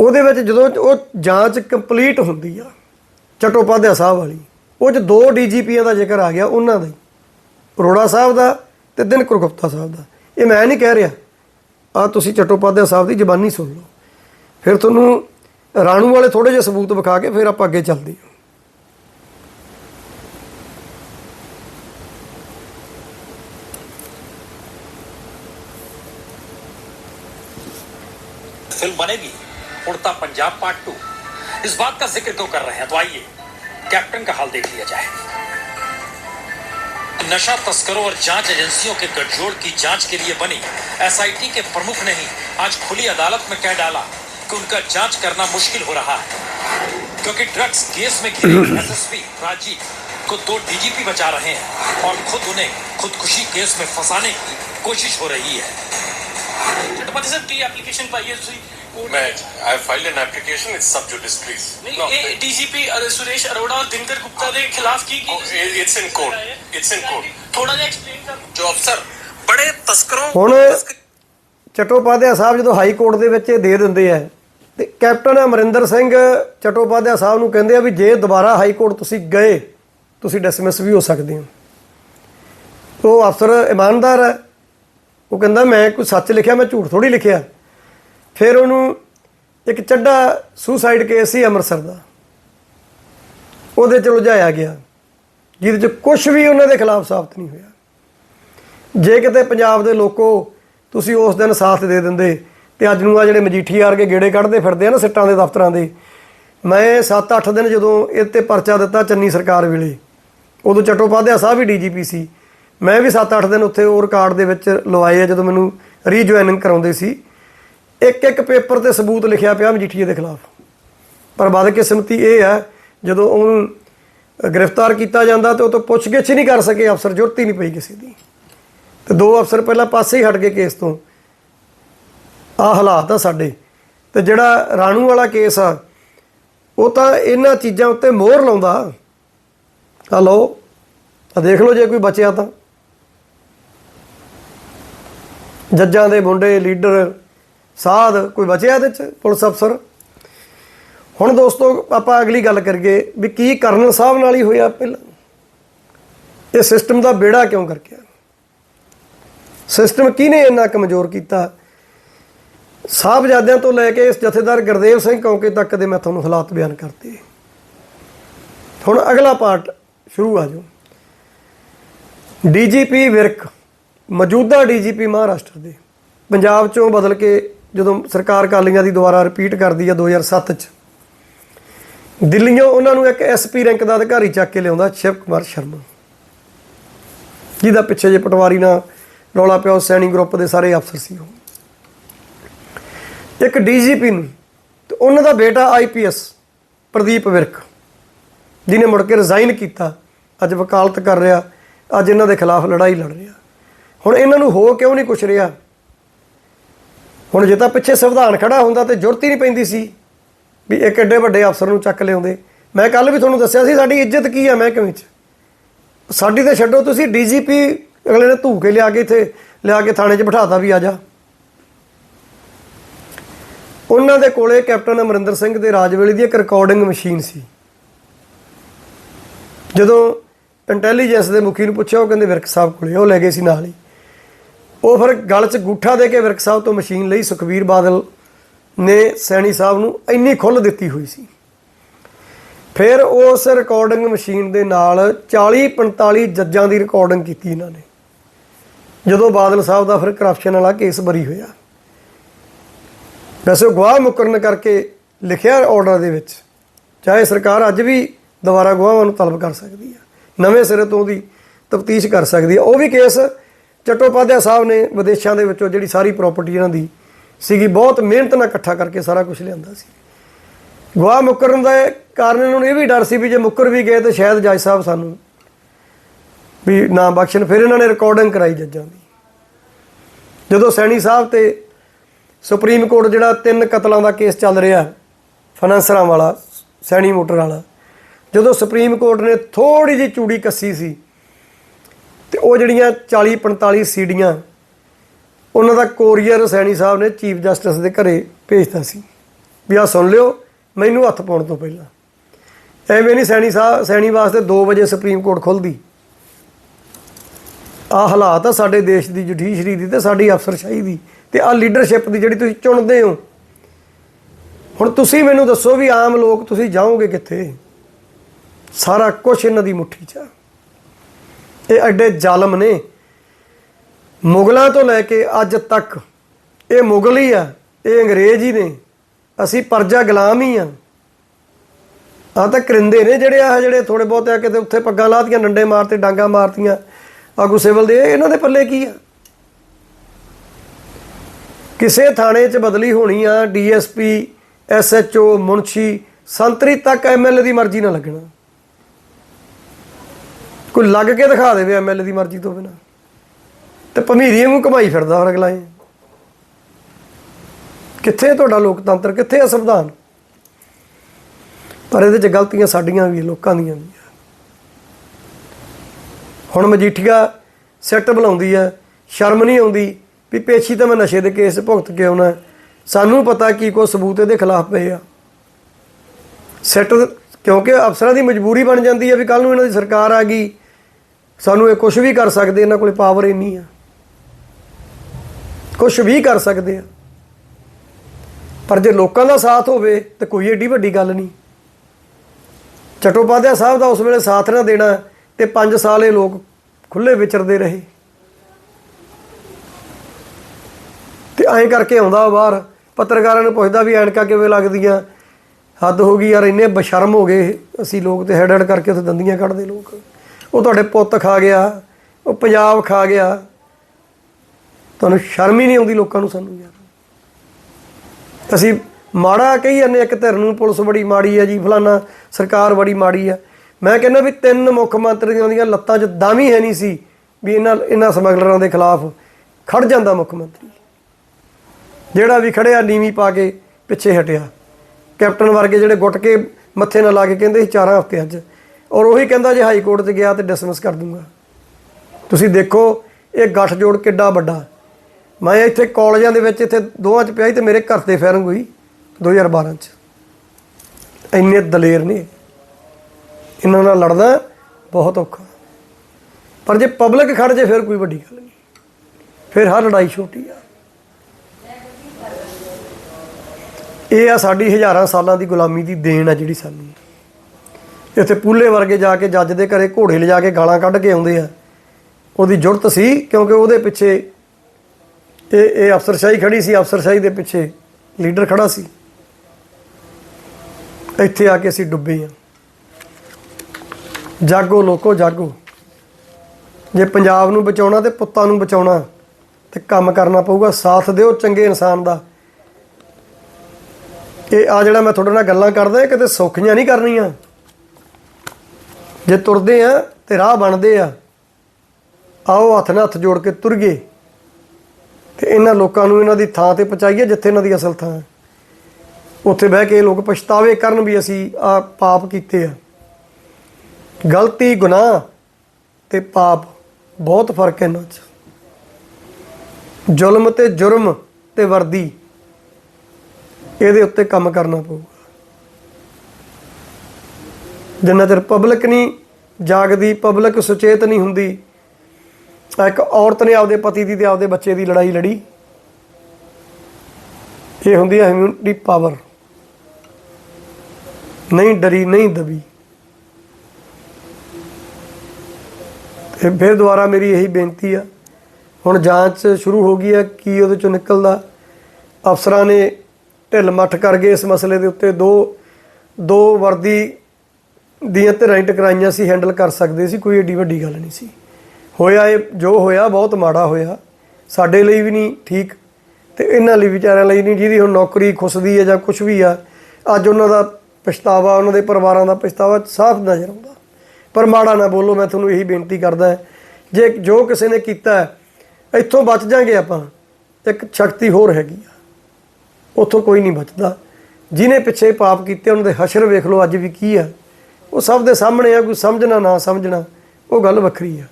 ਉਹਦੇ ਵਿੱਚ ਜਦੋਂ ਉਹ ਜਾਂਚ ਕੰਪਲੀਟ ਹੁੰਦੀ ਆ, ਚਟੋਪਾਧਿਆ ਸਾਹਿਬ ਵਾਲੀ, ਉਹ ਚ ਦੋ ਡੀਜੀਪੀਆਂ ਦਾ ਜ਼ਿਕਰ ਆ ਗਿਆ ਉਹਨਾਂ ਦਾ ਹੀ। ਅਰੋੜਾ ਸਾਹਿਬ ਦਾ ਤੇ ਦਿਨਕਰ ਗੁਪਤਾ ਸਾਹਿਬ ਦਾ। ਇਹ ਮੈਂ ਨਹੀਂ ਕਹਿ ਰਿਹਾ ਆ ਤੁਸੀਂ ਚਟੋਪਾਧਿਆ ਸਾਹਿਬ ਦੀ ਜ਼ਬਾਨੀ ਸੁਣ ਲਓ। ਫਿਰ ਤੁਹਾਨੂੰ ਰਾਣੂ ਵਾਲੇ ਥੋੜੇ ਜਿਹੇ ਸਬੂਤ ਵਿਖਾ ਕੇ ਫਿਰ ਆਪਾਂ ਅੱਗੇ ਚੱਲਦੇ ਹਾਂ। फ़िल्म बनेगी उड़ता पंजाब पार्ट टू इस बात का ज़िक्र क्यों कर रहे हैं? तो आइए कैप्टन का हाल देख लिया जाए। नशा तस्करों और जाँच एजेंसियों के गठजोड़ की जाँच के लिए बनी एसआईटी के प्रमुख ने ही आज खुली अदालत में कह डाला कि उनका जाँच करना मुश्किल हो रहा है। क्योंकि ड्रग्स केस में घिरे एसएसपी राजीव को दो डीजीपी बचा रहे हैं और खुद उन्हें खुदकुशी केस में फंसाने की कोशिश हो रही है। ਘੱਟ ਪਤਾ ਸਰ ਕੀ ਐਪਲੀਕੇਸ਼ਨ ਪਾਈ ਹੈ ਤੁਸੀਂ ਮੈਂ I filed an application it's sub judice please ਨਹੀਂ ਇਹ ਡੀਜੀਪੀ ਸੁਰੇਸ਼ ਅਰੋੜਾ ਔਰ ਦਿਨਕਰ ਗੁਪਤਾ ਦੇ ਖਿਲਾਫ ਕੀ ਕੀ it's in court it's in court ਥੋੜਾ ਜਿਹਾ ਐਕਸਪਲੇਨ ਕਰ ਜੋ ਅਫਸਰ ਬੜੇ ਤਸਕਰੋਂ ਹੁਣ ਚਟੋਪਾਧਿਆ ਸਾਹਿਬ ਜਦੋਂ ਹਾਈ ਕੋਰਟ ਦੇ ਵਿੱਚ ਇਹ ਦੇ ਦਿੰਦੇ ਆ ਤੇ ਕੈਪਟਨ ਅਮਰਿੰਦਰ ਸਿੰਘ ਚਟੋਪਾਧਿਆ ਸਾਹਿਬ ਨੂੰ ਕਹਿੰਦੇ ਆ ਵੀ ਜੇ ਦੁਬਾਰਾ ਹਾਈ ਕੋਰਟ ਤੁਸੀਂ ਗਏ ਤੁਸੀਂ ਡਿਸਮਿਸ ਵੀ ਹੋ ਸਕਦੇ ਹੋ ਉਹ ਅਫਸਰ ਇਮਾਨਦਾਰ ਹੈ ਉਹ ਕਹਿੰਦਾ ਮੈਂ ਕੋਈ ਸੱਚ ਲਿਖਿਆ, ਮੈਂ ਝੂਠ ਥੋੜੀ ਲਿਖਿਆ। ਫਿਰ ਉਹਨੂੰ ਇੱਕ ਚੱਡਾ ਸੁਸਾਈਡ ਕੇਸ ਸੀ ਅੰਮ੍ਰਿਤਸਰ ਦਾ। ਉਹਦੇ ਚ ਲੁਝਾਇਆ ਗਿਆ। ਜਿਹਦੇ ਚ ਕੁਝ ਵੀ ਉਹਨਾਂ ਦੇ ਖਿਲਾਫ ਸਾਬਤ ਨਹੀਂ ਹੋਇਆ। ਜੇ ਕਿਤੇ ਪੰਜਾਬ ਦੇ ਲੋਕੋ ਤੁਸੀਂ ਉਸ ਦਿਨ ਸਾਥ ਦੇ ਦਿੰਦੇ ਤੇ ਅੱਜ ਨੂੰ ਆ ਜਿਹੜੇ ਮਜੀਠੀ ਵਰਗੇ ਗੇੜੇ ਕੱਢਦੇ ਫਿਰਦੇ ਆ ਨਾ ਸਿੱਟਾਂ ਦੇ ਦਫ਼ਤਰਾਂ ਦੇ, ਮੈਂ 7-8 ਦਿਨ ਜਦੋਂ ਇਹ ਤੇ ਪਰਚਾ ਦਿੱਤਾ ਚੰਨੀ ਸਰਕਾਰ ਵੇਲੇ, ਉਦੋਂ ਚਟੋਪਾਧਿਆ ਸਾਹਿਬ ਵੀ ਡੀਜੀਪੀ ਸੀ। ਮੈਂ ਵੀ 7-8 ਦਿਨ ਉੱਥੇ ਉਹ ਰਿਕਾਰਡ ਦੇ ਵਿੱਚ ਲਵਾਏ ਆ, ਜਦੋਂ ਮੈਨੂੰ ਰੀਜੁਆਇਨਿੰਗ ਕਰਾਉਂਦੇ ਸੀ। ਇੱਕ ਇੱਕ ਪੇਪਰ ਤੇ ਸਬੂਤ ਲਿਖਿਆ ਪਿਆ ਮਜੀਠੀਏ ਦੇ ਖਿਲਾਫ। ਪਰ ਬਦਕਿਸਮਤੀ ਇਹ ਹੈ ਜਦੋਂ ਉਹਨੂੰ ਗ੍ਰਿਫਤਾਰ ਕੀਤਾ ਜਾਂਦਾ ਤੇ ਉਹ ਤੋਂ ਪੁੱਛਗਿੱਛ ਹੀ ਨਹੀਂ ਕਰ ਸਕੇ, ਅਫਸਰ ਜ਼ਰੂਰਤ ਹੀ ਨਹੀਂ ਪਈ ਕਿਸੇ ਦੀ। ਤੇ ਦੋ ਅਫਸਰ ਪਹਿਲਾਂ ਪਾਸੇ ਹੀ ਹਟ ਗਏ ਕੇਸ ਤੋਂ। ਆ ਹਾਲਾਤ ਆ ਸਾਡੇ। ਤੇ ਜਿਹੜਾ ਰਾਣੂ ਵਾਲਾ ਕੇਸ ਆ, ਉਹ ਤਾਂ ਇਹਨਾਂ ਚੀਜ਼ਾਂ ਉੱਤੇ ਮੋਹਰ ਲਾਉਂਦਾ। ਆ ਲਓ ਆ ਦੇਖ ਲਓ ਜੇ ਕੋਈ ਬਚਿਆ ਤਾਂ। ਜੱਜਾਂ ਦੇ ਮੁੰਡੇ, ਲੀਡਰ, ਸਾਧ, ਕੋਈ ਬਚਿਆ ਇਹਦੇ ਚ ਪੁਲਿਸ ਅਫਸਰ? ਹੁਣ ਦੋਸਤੋ, ਆਪਾਂ ਅਗਲੀ ਗੱਲ ਕਰੀਏ ਵੀ ਕੀ ਕਰਨ ਸਾਹਿਬ ਨਾਲ ਹੀ ਹੋਇਆ ਪਹਿਲਾਂ? ਇਹ ਸਿਸਟਮ ਦਾ ਬੇੜਾ ਕਿਉਂ ਕਰਕੇ ਗਿਆ ਸਿਸਟਮ ਕਿਹਨੇ ਇੰਨਾ ਕਮਜ਼ੋਰ ਕੀਤਾ? ਸਾਹਿਬਜ਼ਾਦਿਆਂ ਤੋਂ ਲੈ ਕੇ ਇਸ ਜਥੇਦਾਰ ਗੁਰਦੇਵ ਸਿੰਘ ਕੌਂਕੇ ਤੱਕ ਦੇ ਮੈਂ ਤੁਹਾਨੂੰ ਹਾਲਾਤ ਬਿਆਨ ਕਰਤੇ। ਹੁਣ ਅਗਲਾ ਪਾਰਟ ਸ਼ੁਰੂ ਆ ਜਾਓ ਡੀਜੀਪੀ ਵਿਰਕ ਮੌਜੂਦਾ ਡੀਜੀਪੀ ਮਹਾਰਾਸ਼ਟਰ ਦੇ ਪੰਜਾਬ ਚੋਂ ਬਦਲ ਕੇ ਜਦੋਂ ਸਰਕਾਰ ਕਾਲੀਆਂ ਦੀ ਦੁਬਾਰਾ ਰਿਪੀਟ ਕਰਦੀ ਆ 2007 ਚ ਦਿੱਲੀੋਂ ਉਹਨਾਂ ਨੂੰ ਇੱਕ ਐਸਪੀ ਰੈਂਕ ਦਾ ਅਧਿਕਾਰੀ ਚੱਕ ਕੇ ਲਿਆਉਂਦਾ ਸ਼ਿਵ ਕੁਮਾਰ ਸ਼ਰਮਾ। ਜਿਹਦਾ ਪਿੱਛੇ ਜੇ ਪਟਵਾਰੀ ਨਾਲ ਰੌਲਾ ਪਿਆ, ਉਹ ਸੈਣੀ ਗਰੁੱਪ ਦੇ ਸਾਰੇ ਅਫਸਰ ਸੀ ਉਹ। ਇੱਕ ਡੀਜੀਪੀ ਨੂੰ, ਤੇ ਉਹਨਾਂ ਦਾ ਬੇਟਾ ਆਈਪੀਐਸ ਪ੍ਰਦੀਪ ਵਿਰਕ, ਜਿਹਨੇ ਮੁੜ ਕੇ ਰਿਜ਼ਾਈਨ ਕੀਤਾ, ਅੱਜ ਵਕਾਲਤ ਕਰ ਰਿਹਾ, ਅੱਜ ਇਹਨਾਂ ਦੇ ਖਿਲਾਫ ਲੜਾਈ ਲੜ ਰਿਹਾ। ਹੁਣ ਇਹਨਾਂ ਨੂੰ ਹੋ ਕਿਉਂ ਨਹੀਂ ਕੁਛ ਰਿਹਾ? ਹੁਣ ਜੇ ਤਾਂ ਪਿੱਛੇ ਸੰਵਿਧਾਨ ਖੜਾ ਹੁੰਦਾ ਤੇ ਜ਼ਰੂਰਤ ਹੀ ਨਹੀਂ ਪੈਂਦੀ ਸੀ ਵੀ ਇੱਕ ਐਡੇ ਵੱਡੇ ਅਫਸਰ ਨੂੰ ਚੱਕ ਲਿਆਉਂਦੇ। ਮੈਂ ਕੱਲ ਵੀ ਤੁਹਾਨੂੰ ਦੱਸਿਆ ਸੀ, ਸਾਡੀ ਇੱਜ਼ਤ ਕੀ ਆ ਮਹਿਕਮੇ 'ਚ ਸਾਡੀ ਤਾਂ ਛੱਡੋ ਤੁਸੀਂ ਡੀਜੀਪੀ ਅਗਲੇ ਨੇ ਧੂ ਕੇ ਲਿਆ ਕੇ ਇੱਥੇ, ਲਿਆ ਕੇ ਥਾਣੇ 'ਚ ਬਿਠਾਤਾ ਵੀ ਆ ਜਾ। ਉਹਨਾਂ ਦੇ ਕੋਲੇ ਕੈਪਟਨ ਅਮਰਿੰਦਰ ਸਿੰਘ ਦੇ ਰਾਜ ਵੇਲੇ ਦੀ ਇੱਕ ਰਿਕਾਰਡਿੰਗ ਮਸ਼ੀਨ ਸੀ। ਜਦੋਂ ਇੰਟੈਲੀਜੈਂਸ ਦੇ ਮੁਖੀ ਨੂੰ ਪੁੱਛਿਆ, ਉਹ ਕਹਿੰਦੇ, ਵਿਰਕ ਸਾਹਿਬ ਕੋਲੇ, ਉਹ ਲੈ ਗਏ ਸੀ ਨਾਲ ਹੀ। ਉਹ ਫਿਰ ਗਲ 'ਚ ਗੂਠਾ ਦੇ ਕੇ ਵਿਰਕ ਸਾਹਿਬ ਤੋਂ ਮਸ਼ੀਨ ਲਈ ਸੁਖਬੀਰ ਬਾਦਲ ਨੇ ਸੈਣੀ ਸਾਹਿਬ ਨੂੰ ਇੰਨੀ ਖੁੱਲ੍ਹ ਦਿੱਤੀ ਹੋਈ ਸੀ। ਫਿਰ ਉਸ ਰਿਕਾਰਡਿੰਗ ਮਸ਼ੀਨ ਦੇ ਨਾਲ 40 45 ਜੱਜਾਂ ਦੀ ਰਿਕਾਰਡਿੰਗ ਕੀਤੀ ਇਹਨਾਂ ਨੇ। ਜਦੋਂ ਬਾਦਲ ਸਾਹਿਬ ਦਾ ਫਿਰ ਕਰਪਸ਼ਨ ਵਾਲਾ ਕੇਸ ਬਰੀ ਹੋਇਆ। ਵੈਸੇ ਉਹ ਗਵਾਹ ਮੁਕਰਨ ਕਰਕੇ ਲਿਖਿਆ ਆਰਡਰ ਦੇ ਵਿੱਚ, ਚਾਹੇ ਸਰਕਾਰ ਅੱਜ ਵੀ ਦੁਬਾਰਾ ਗਵਾਹਾਂ ਨੂੰ ਤਲਬ ਕਰ ਸਕਦੀ ਹੈ ਨਵੇਂ ਸਿਰੇ ਤੋਂ ਉਹਦੀ ਤਫਤੀਸ਼ ਕਰ ਸਕਦੀ ਹੈ ਉਹ ਵੀ ਕੇਸ ਚਟੋਪਾਧਿਆ ਸਾਹਿਬ ਨੇ ਵਿਦੇਸ਼ਾਂ ਦੇ ਵਿੱਚੋਂ ਜਿਹੜੀ ਸਾਰੀ ਪ੍ਰਾਪਰਟੀ ਇਹਨਾਂ ਦੀ ਸੀਗੀ, ਬਹੁਤ ਮਿਹਨਤ ਨਾਲ ਇਕੱਠਾ ਕਰਕੇ ਸਾਰਾ ਕੁਝ ਲਿਆਂਦਾ ਸੀ। ਗਵਾਹ ਮੁਕਰਨ ਦਾ ਕਾਰਨ ਇਹਨਾਂ ਨੂੰ ਇਹ ਵੀ ਡਰ ਸੀ ਵੀ ਜੇ ਮੁੱਕਰ ਵੀ ਗਏ ਤਾਂ ਸ਼ਾਇਦ ਜੱਜ ਸਾਹਿਬ ਸਾਨੂੰ ਵੀ ਨਾ ਬਖਸ਼ਣ, ਫਿਰ ਇਹਨਾਂ ਨੇ ਰਿਕਾਰਡਿੰਗ ਕਰਾਈ ਜੱਜਾਂ ਦੀ। ਜਦੋਂ ਸੈਣੀ ਸਾਹਿਬ ਤੇ ਸੁਪਰੀਮ ਕੋਰਟ ਜਿਹੜਾ ਤਿੰਨ ਕਤਲਾਂ ਦਾ ਕੇਸ ਚੱਲ ਰਿਹਾ, ਫਾਈਨਾਂਸਰਾਂ ਵਾਲਾ, ਸੈਣੀ ਮੋਟਰ ਵਾਲਾ, ਜਦੋਂ ਸੁਪਰੀਮ ਕੋਰਟ ਨੇ ਥੋੜੀ ਜਿਹੀ ਚੂੜੀ ਕੱਸੀ ਸੀ ਤੇ ਉਹ ਜਿਹੜੀਆਂ 40 45 ਸੀੜੀਆਂ ਉਹਨਾਂ ਦਾ ਕੋਰੀਅਰ ਸੈਣੀ ਸਾਹਿਬ ਨੇ ਚੀਫ ਜਸਟਿਸ ਦੇ ਘਰੇ ਭੇਜਤਾ ਸੀ। ਵੀ ਆ ਸੁਣ ਲਿਓ, ਮੈਨੂੰ ਹੱਥ ਪਾਉਣ ਤੋਂ ਪਹਿਲਾਂ। ਐਵੇਂ ਨਹੀਂ ਸੈਣੀ ਸਾਹਿਬ ਸੈਣੀ ਵਾਸਤੇ 2 ਵਜੇ ਸੁਪਰੀਮ ਕੋਰਟ ਖੁੱਲਦੀ। ਆ ਹਾਲਾਤ ਆ ਸਾਡੇ ਦੇਸ਼ ਦੀ, ਜੁਡੀਸ਼ਰੀ ਦੀ ਤੇ ਸਾਡੀ ਅਫਸਰਸ਼ਾਹੀ ਦੀ। ਤੇ ਆ ਲੀਡਰਸ਼ਿਪ ਦੀ ਜਿਹੜੀ ਤੁਸੀਂ ਚੁਣਦੇ ਹੋ। ਹੁਣ ਤੁਸੀਂ ਮੈਨੂੰ ਦੱਸੋ ਵੀ ਆਮ ਲੋਕ ਤੁਸੀਂ ਜਾਓਗੇ ਕਿੱਥੇ? ਸਾਰਾ ਕੁਝ ਇਹਨਾਂ ਦੀ ਮੁੱਠੀ 'ਚ ਆ। ਇਹ ਐਡੇ ਜ਼ਾਲਮ ਨੇ। ਮੁਗਲਾਂ ਤੋਂ ਲੈ ਕੇ ਅੱਜ ਤੱਕ ਇਹ ਮੁਗਲ ਹੀ ਆ, ਇਹ ਅੰਗਰੇਜ਼ ਹੀ ਨੇ। ਅਸੀਂ ਪਰਜਾ ਗੁਲਾਮ ਹੀ ਆ। ਆ ਤਾਂ ਕਰਿੰਦੇ ਨੇ ਜਿਹੜੇ ਆ ਜਿਹੜੇ ਥੋੜੇ ਬਹੁਤ ਆ ਕਿਤੇ ਉੱਥੇ ਪੱਗਾਂ ਲਾਤੀਆਂ ਡੰਡੇ ਮਾਰਤੇ, ਡਾਂਗਾ ਮਾਰਤੀਆਂ। ਆਗੂ ਸਿਵਲ ਦੇ ਇਹਨਾਂ ਦੇ ਪੱਲੇ ਕੀ ਆ? ਕਿਸੇ ਥਾਣੇ 'ਚ ਬਦਲੀ ਹੋਣੀ ਆ ਡੀਐਸਪੀ ਐਸਐਚਓ ਮੁਨਸ਼ੀ, ਸੰਤਰੀ ਤੱਕ ਐਮਐਲਏ ਦੀ ਮਰਜ਼ੀ ਨਾਲ ਲੱਗਣਾ। ਕੋਈ ਲੱਗ ਕੇ ਦਿਖਾ ਦੇਵੇ ਐਮਐਲਏ ਦੀ ਮਰਜ਼ੀ ਤੋਂ ਬਿਨਾ। ਤੇ ਭਮੀਰੀ ਨੂੰ ਕਮਾਈ ਫਿਰਦਾ ਹੁਣ ਅਗਲਾ ਇਹ। ਕਿੱਥੇ ਤੁਹਾਡਾ ਲੋਕਤੰਤਰ, ਕਿੱਥੇ ਆ ਸੰਵਿਧਾਨ? ਪਰ ਇਹਦੇ 'ਚ ਗਲਤੀਆਂ ਸਾਡੀਆਂ ਵੀ ਲੋਕਾਂ ਦੀਆਂ ਵੀ ਹੁਣ ਮਜੀਠੀਆ ਸੈੱਟ ਬੁਲਾਉਂਦੀ ਹੈ ਸ਼ਰਮ ਨਹੀਂ ਆਉਂਦੀ ਵੀ ਪੇਸ਼ੀ ਤਾਂ ਮੈਂ ਨਸ਼ੇ ਦੇ ਕੇਸ ਭੁਗਤ ਕੇ ਆਉਣਾ। ਸਾਨੂੰ ਪਤਾ ਕੀ ਕੋ ਸਬੂਤ ਇਹਦੇ ਖਿਲਾਫ ਪਏ ਆ। ਸੈੱਟ ਕਿਉਂਕਿ ਅਫਸਰਾਂ ਦੀ ਮਜਬੂਰੀ ਬਣ ਜਾਂਦੀ ਹੈ ਵੀ ਕੱਲ ਨੂੰ ਇਹਨਾਂ ਦੀ ਸਰਕਾਰ ਆ ਗਈ। ਸਾਨੂੰ ਇਹ ਕੁਝ ਵੀ ਕਰ ਸਕਦੇ, ਇਹਨਾਂ ਕੋਲੇ ਪਾਵਰ ਇੰਨੀ ਆ। ਕੁਝ ਵੀ ਕਰ ਸਕਦੇ ਆ। ਪਰ ਜੇ ਲੋਕਾਂ ਦਾ ਸਾਥ ਹੋਵੇ, ਤੇ ਕੋਈ ਏਡੀ ਵੱਡੀ ਗੱਲ ਨਹੀਂ। ਚਟੋਪਾਧਿਆ ਸਾਹਿਬ ਦਾ ਉਸ ਵੇਲੇ ਸਾਥ ਨਾ ਦੇਣਾ ਤੇ 5 ਸਾਲ ਇਹ ਲੋਕ ਖੁੱਲੇ ਵਿਚਰਦੇ ਰਹੇ। ਤੇ ਐਂ ਕਰਕੇ ਆਉਂਦਾ ਬਾਹਰ। ਪੱਤਰਕਾਰਾਂ ਨੂੰ ਪੁੱਛਦਾ ਵੀ ਐਨਕਾਂ ਕਿਵੇਂ ਲੱਗਦੀਆਂ? ਹੱਦ ਹੋ ਗਈ ਯਾਰ, ਇੰਨੇ ਬਸ਼ਰਮ ਹੋ ਗਏ ਅਸੀਂ ਲੋਕ ਤੇ ਹੈਡ ਹੈਡ ਕਰਕੇ ਉੱਥੇ ਦੰਦੀਆਂ ਕੱਢਦੇ ਲੋਕ। ਉਹ ਤੁਹਾਡੇ ਪੁੱਤ ਖਾ ਗਿਆ, ਉਹ ਪੰਜਾਬ ਖਾ ਗਿਆ। ਤੁਹਾਨੂੰ ਸ਼ਰਮ ਹੀ ਨਹੀਂ ਆਉਂਦੀ ਲੋਕਾਂ ਨੂੰ ਸਾਨੂੰ ਯਾਰ। ਅਸੀਂ ਮਾੜਾ ਕਹੀ ਜਾਂਦੇ ਇੱਕ ਧਿਰ ਨੂੰ ਪੁਲਿਸ ਬੜੀ ਮਾੜੀ ਹੈ ਜੀ, ਫਲਾਨਾ ਸਰਕਾਰ ਬੜੀ ਮਾੜੀ ਆ। ਮੈਂ ਕਹਿੰਦਾ ਵੀ ਤਿੰਨ ਮੁੱਖ ਮੰਤਰੀਆਂ ਦੀਆਂ ਲੱਤਾਂ 'ਚ ਦਮ ਹੀ ਹੈ ਨਹੀਂ ਸੀ ਵੀ ਇਹਨਾਂ ਇਹਨਾਂ ਸਮਗਲਰਾਂ ਦੇ ਖਿਲਾਫ ਖੜ ਜਾਂਦਾ ਮੁੱਖ ਮੰਤਰੀ। ਜਿਹੜਾ ਵੀ ਖੜਿਆ ਨੀਵੀਂ ਪਾ ਕੇ ਪਿੱਛੇ ਹਟਿਆ। ਕੈਪਟਨ ਵਰਗੇ ਜਿਹੜੇ ਗੁੱਟ ਕੇ ਮੱਥੇ ਨਾਲ ਲਾ ਕੇ ਕਹਿੰਦੇ ਸੀ ਚਾਰਾਂ ਹਫ਼ਤੇ ਅੱਜ। ਔਰ ਉਹੀ ਕਹਿੰਦਾ ਜੇ ਹਾਈ ਕੋਰਟ 'ਚ ਗਿਆ ਤੇ ਡਿਸਮਿਸ ਕਰ ਦੂੰਗਾ। ਤੁਸੀਂ ਦੇਖੋ, ਇਹ ਗੱਠਜੋੜ ਕਿੱਡਾ ਵੱਡਾ। ਮੈਂ ਇੱਥੇ ਕਾਲਜਾਂ ਦੇ ਵਿੱਚ ਇੱਥੇ ਦੋਵਾਂ 'ਚ ਪਿਆ ਸੀ ਤੇ ਮੇਰੇ ਘਰ ਤੇ ਫਾਇਰਿੰਗ ਹੋਈ 2012 'ਚ। ਇੰਨੇ ਦਲੇਰ ਨੇ। ਇਹਨਾਂ ਨਾਲ ਲੜਨਾ ਬਹੁਤ ਔਖਾ। ਪਰ ਜੇ ਪਬਲਿਕ ਖੜ ਜੇ, ਫਿਰ ਕੋਈ ਵੱਡੀ ਗੱਲ ਨਹੀਂ। ਫਿਰ ਹਰ ਲੜਾਈ ਛੋਟੀ ਆ। ਇਹ ਆ ਸਾਡੀ ਹਜ਼ਾਰਾਂ ਸਾਲਾਂ ਦੀ ਗੁਲਾਮੀ ਦੀ ਦੇਣ ਆ ਜਿਹੜੀ ਸਾਨੂੰ। ਇੱਥੇ ਪੂਲੇ ਵਰਗੇ ਜਾ ਕੇ ਜੱਜ ਦੇ ਘਰੇ ਘੋੜੇ ਲਿਜਾ ਕੇ ਗਾਲਾਂ ਕੱਢ ਕੇ ਆਉਂਦੇ ਆ। ਉਹਦੀ ਜੁਰਤ ਸੀ ਕਿਉਂਕਿ ਉਹਦੇ ਪਿੱਛੇ ਇਹ ਇਹ ਅਫਸਰਸ਼ਾਹੀ ਖੜੀ ਸੀ, ਅਫਸਰਸ਼ਾਹੀ ਦੇ ਪਿੱਛੇ ਲੀਡਰ ਖੜਾ ਸੀ। ਇੱਥੇ ਆ ਕੇ ਅਸੀਂ ਡੁੱਬੇ ਆ। ਜਾਗੋ ਲੋਕੋ, ਜਾਗੋ। ਜੇ ਪੰਜਾਬ ਨੂੰ ਬਚਾਉਣਾ ਤੇ ਪੁੱਤਾਂ ਨੂੰ ਬਚਾਉਣਾ ਤੇ ਕੰਮ ਕਰਨਾ ਪਊਗਾ, ਸਾਥ ਦਿਓ ਚੰਗੇ ਇਨਸਾਨ ਦਾ। ਇਹ ਆ ਜਿਹੜਾ ਮੈਂ ਤੁਹਾਡੇ ਨਾਲ ਗੱਲਾਂ ਕਰਦਾ, ਇਹ ਕਿਤੇ ਸੌਖੀਆਂ ਨਹੀਂ ਕਰਨੀਆਂ। ਜੇ ਤੁਰਦੇ ਆ ਤੇ ਰਾਹ ਬਣਦੇ ਆ, ਆਓ ਹੱਥ ਨਾਲ ਹੱਥ ਜੋੜ ਕੇ ਤੁਰ ਗਏ ਤੇ ਇਹਨਾਂ ਲੋਕਾਂ ਨੂੰ ਇਹਨਾਂ ਦੀ ਥਾਂ ਤੇ ਪਹੁੰਚਾਈਏ ਜਿੱਥੇ ਇਹਨਾਂ ਦੀ ਅਸਲ ਥਾਂ ਹੈ। ਉੱਥੇ ਬਹਿ ਕੇ ਲੋਕ ਪਛਤਾਵੇ ਕਰਨ ਵੀ ਅਸੀਂ ਆ ਪਾਪ ਕੀਤੇ ਆ। ਗਲਤੀ, ਗੁਨਾਹ ਤੇ ਪਾਪ, ਬਹੁਤ ਫ਼ਰਕ ਹੈ ਇਹਨਾਂ 'ਚ। ਜ਼ੁਲਮ ਤੇ ਜੁਰਮ ਤੇ ਵਰਦੀ। ਇਹਦੇ ਉੱਤੇ ਕੰਮ ਕਰਨਾ ਪਊਗਾ ਜਿੰਨਾ ਚਿਰ ਪਬਲਿਕ ਨਹੀਂ ਜਾਗਦੀ ਪਬਲਿਕ ਸੁਚੇਤ ਨਹੀਂ ਹੁੰਦੀ, ਤਾਂ ਇੱਕ ਔਰਤ ਨੇ ਆਪਦੇ ਪਤੀ ਦੀ ਤੇ ਆਪਦੇ ਬੱਚੇ ਦੀ ਲੜਾਈ ਲੜੀ। ਇਹ ਹੁੰਦੀ ਹੈ ਇਮਿਊਨਿਟੀ ਪਾਵਰ ਨਹੀਂ ਡਰੀ, ਨਹੀਂ ਦਬੀ। ਤੇ ਫਿਰ ਦੁਬਾਰਾ ਮੇਰੀ ਇਹੀ ਬੇਨਤੀ ਆ। ਹੁਣ ਜਾਂਚ ਸ਼ੁਰੂ ਹੋ ਗਈ ਆ, ਕੀ ਉਹਦੇ ਚੋਂ ਨਿਕਲਦਾ। ਅਫਸਰਾਂ ਨੇ ਢਿੱਲ ਮੱਠ ਕਰ ਗਏ ਇਸ ਮਸਲੇ ਦੇ ਉੱਤੇ। ਦੋ ਦੋ ਵਰਦੀ ਦੀਆਂ ਧਿਰਾਂ ਟਕਰਾਈਆਂ ਸੀ, ਹੈਂਡਲ ਕਰ ਸਕਦੇ ਸੀ, ਕੋਈ ਏਡੀ ਵੱਡੀ ਗੱਲ ਨਹੀਂ ਸੀ। ਹੋਇਆ ਇਹ, ਜੋ ਹੋਇਆ, ਬਹੁਤ ਮਾੜਾ ਹੋਇਆ। ਸਾਡੇ ਲਈ ਵੀ ਨਹੀਂ ਠੀਕ ਤੇ ਇਹਨਾਂ ਲਈ ਵਿਚਾਰਿਆਂ ਲਈ ਨਹੀਂ, ਜਿਹਦੀ ਹੁਣ ਨੌਕਰੀ ਖੁੱਸਦੀ ਹੈ ਜਾਂ ਕੁਝ ਵੀ ਆ, ਅੱਜ ਉਹਨਾਂ ਦਾ ਪਛਤਾਵਾ, ਉਹਨਾਂ ਦੇ ਪਰਿਵਾਰਾਂ ਦਾ ਪਛਤਾਵਾ ਸਾਫ਼ ਨਜ਼ਰ ਆਉਂਦਾ। ਪਰ ਮਾੜਾ ਨਾ ਬੋਲੋ, ਮੈਂ ਤੁਹਾਨੂੰ ਇਹੀ ਬੇਨਤੀ ਕਰਦਾ ਜੇ ਜੋ ਕਿਸੇ ਨੇ ਕੀਤਾ, ਇੱਥੋਂ ਬਚ ਜਾਾਂਗੇ ਆਪਾਂ, ਇੱਕ ਸ਼ਕਤੀ ਹੋਰ ਹੈਗੀ ਆ। ਉੱਥੋਂ ਕੋਈ ਨਹੀਂ ਬਚਦਾ ਜਿਹਨੇ ਪਿੱਛੇ ਪਾਪ ਕੀਤੇ, ਉਹਨਾਂ ਦੇ ਹਸ਼ਰ ਵੇਖ ਲਓ, ਅੱਜ ਵੀ ਕੀ ਆ। ਉਹ ਸਭ ਦੇ ਸਾਹਮਣੇ ਆ, ਕੋਈ ਸਮਝਣਾ, ਨਾ ਸਮਝਣਾ, ਉਹ ਗੱਲ ਵੱਖਰੀ ਆ।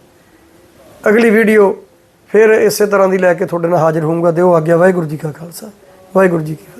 ਅਗਲੀ ਵੀਡੀਓ ਫਿਰ ਇਸੇ ਤਰ੍ਹਾਂ ਦੀ ਲੈ ਕੇ ਤੁਹਾਡੇ ਨਾਲ ਹਾਜ਼ਰ ਹੋਊਂਗਾ। ਦਿਓ ਆਗਿਆ, ਵਾਹਿਗੁਰੂ ਜੀ ਕਾ ਖਾਲਸਾ, ਵਾਹਿਗੁਰੂ ਜੀ ਕੀ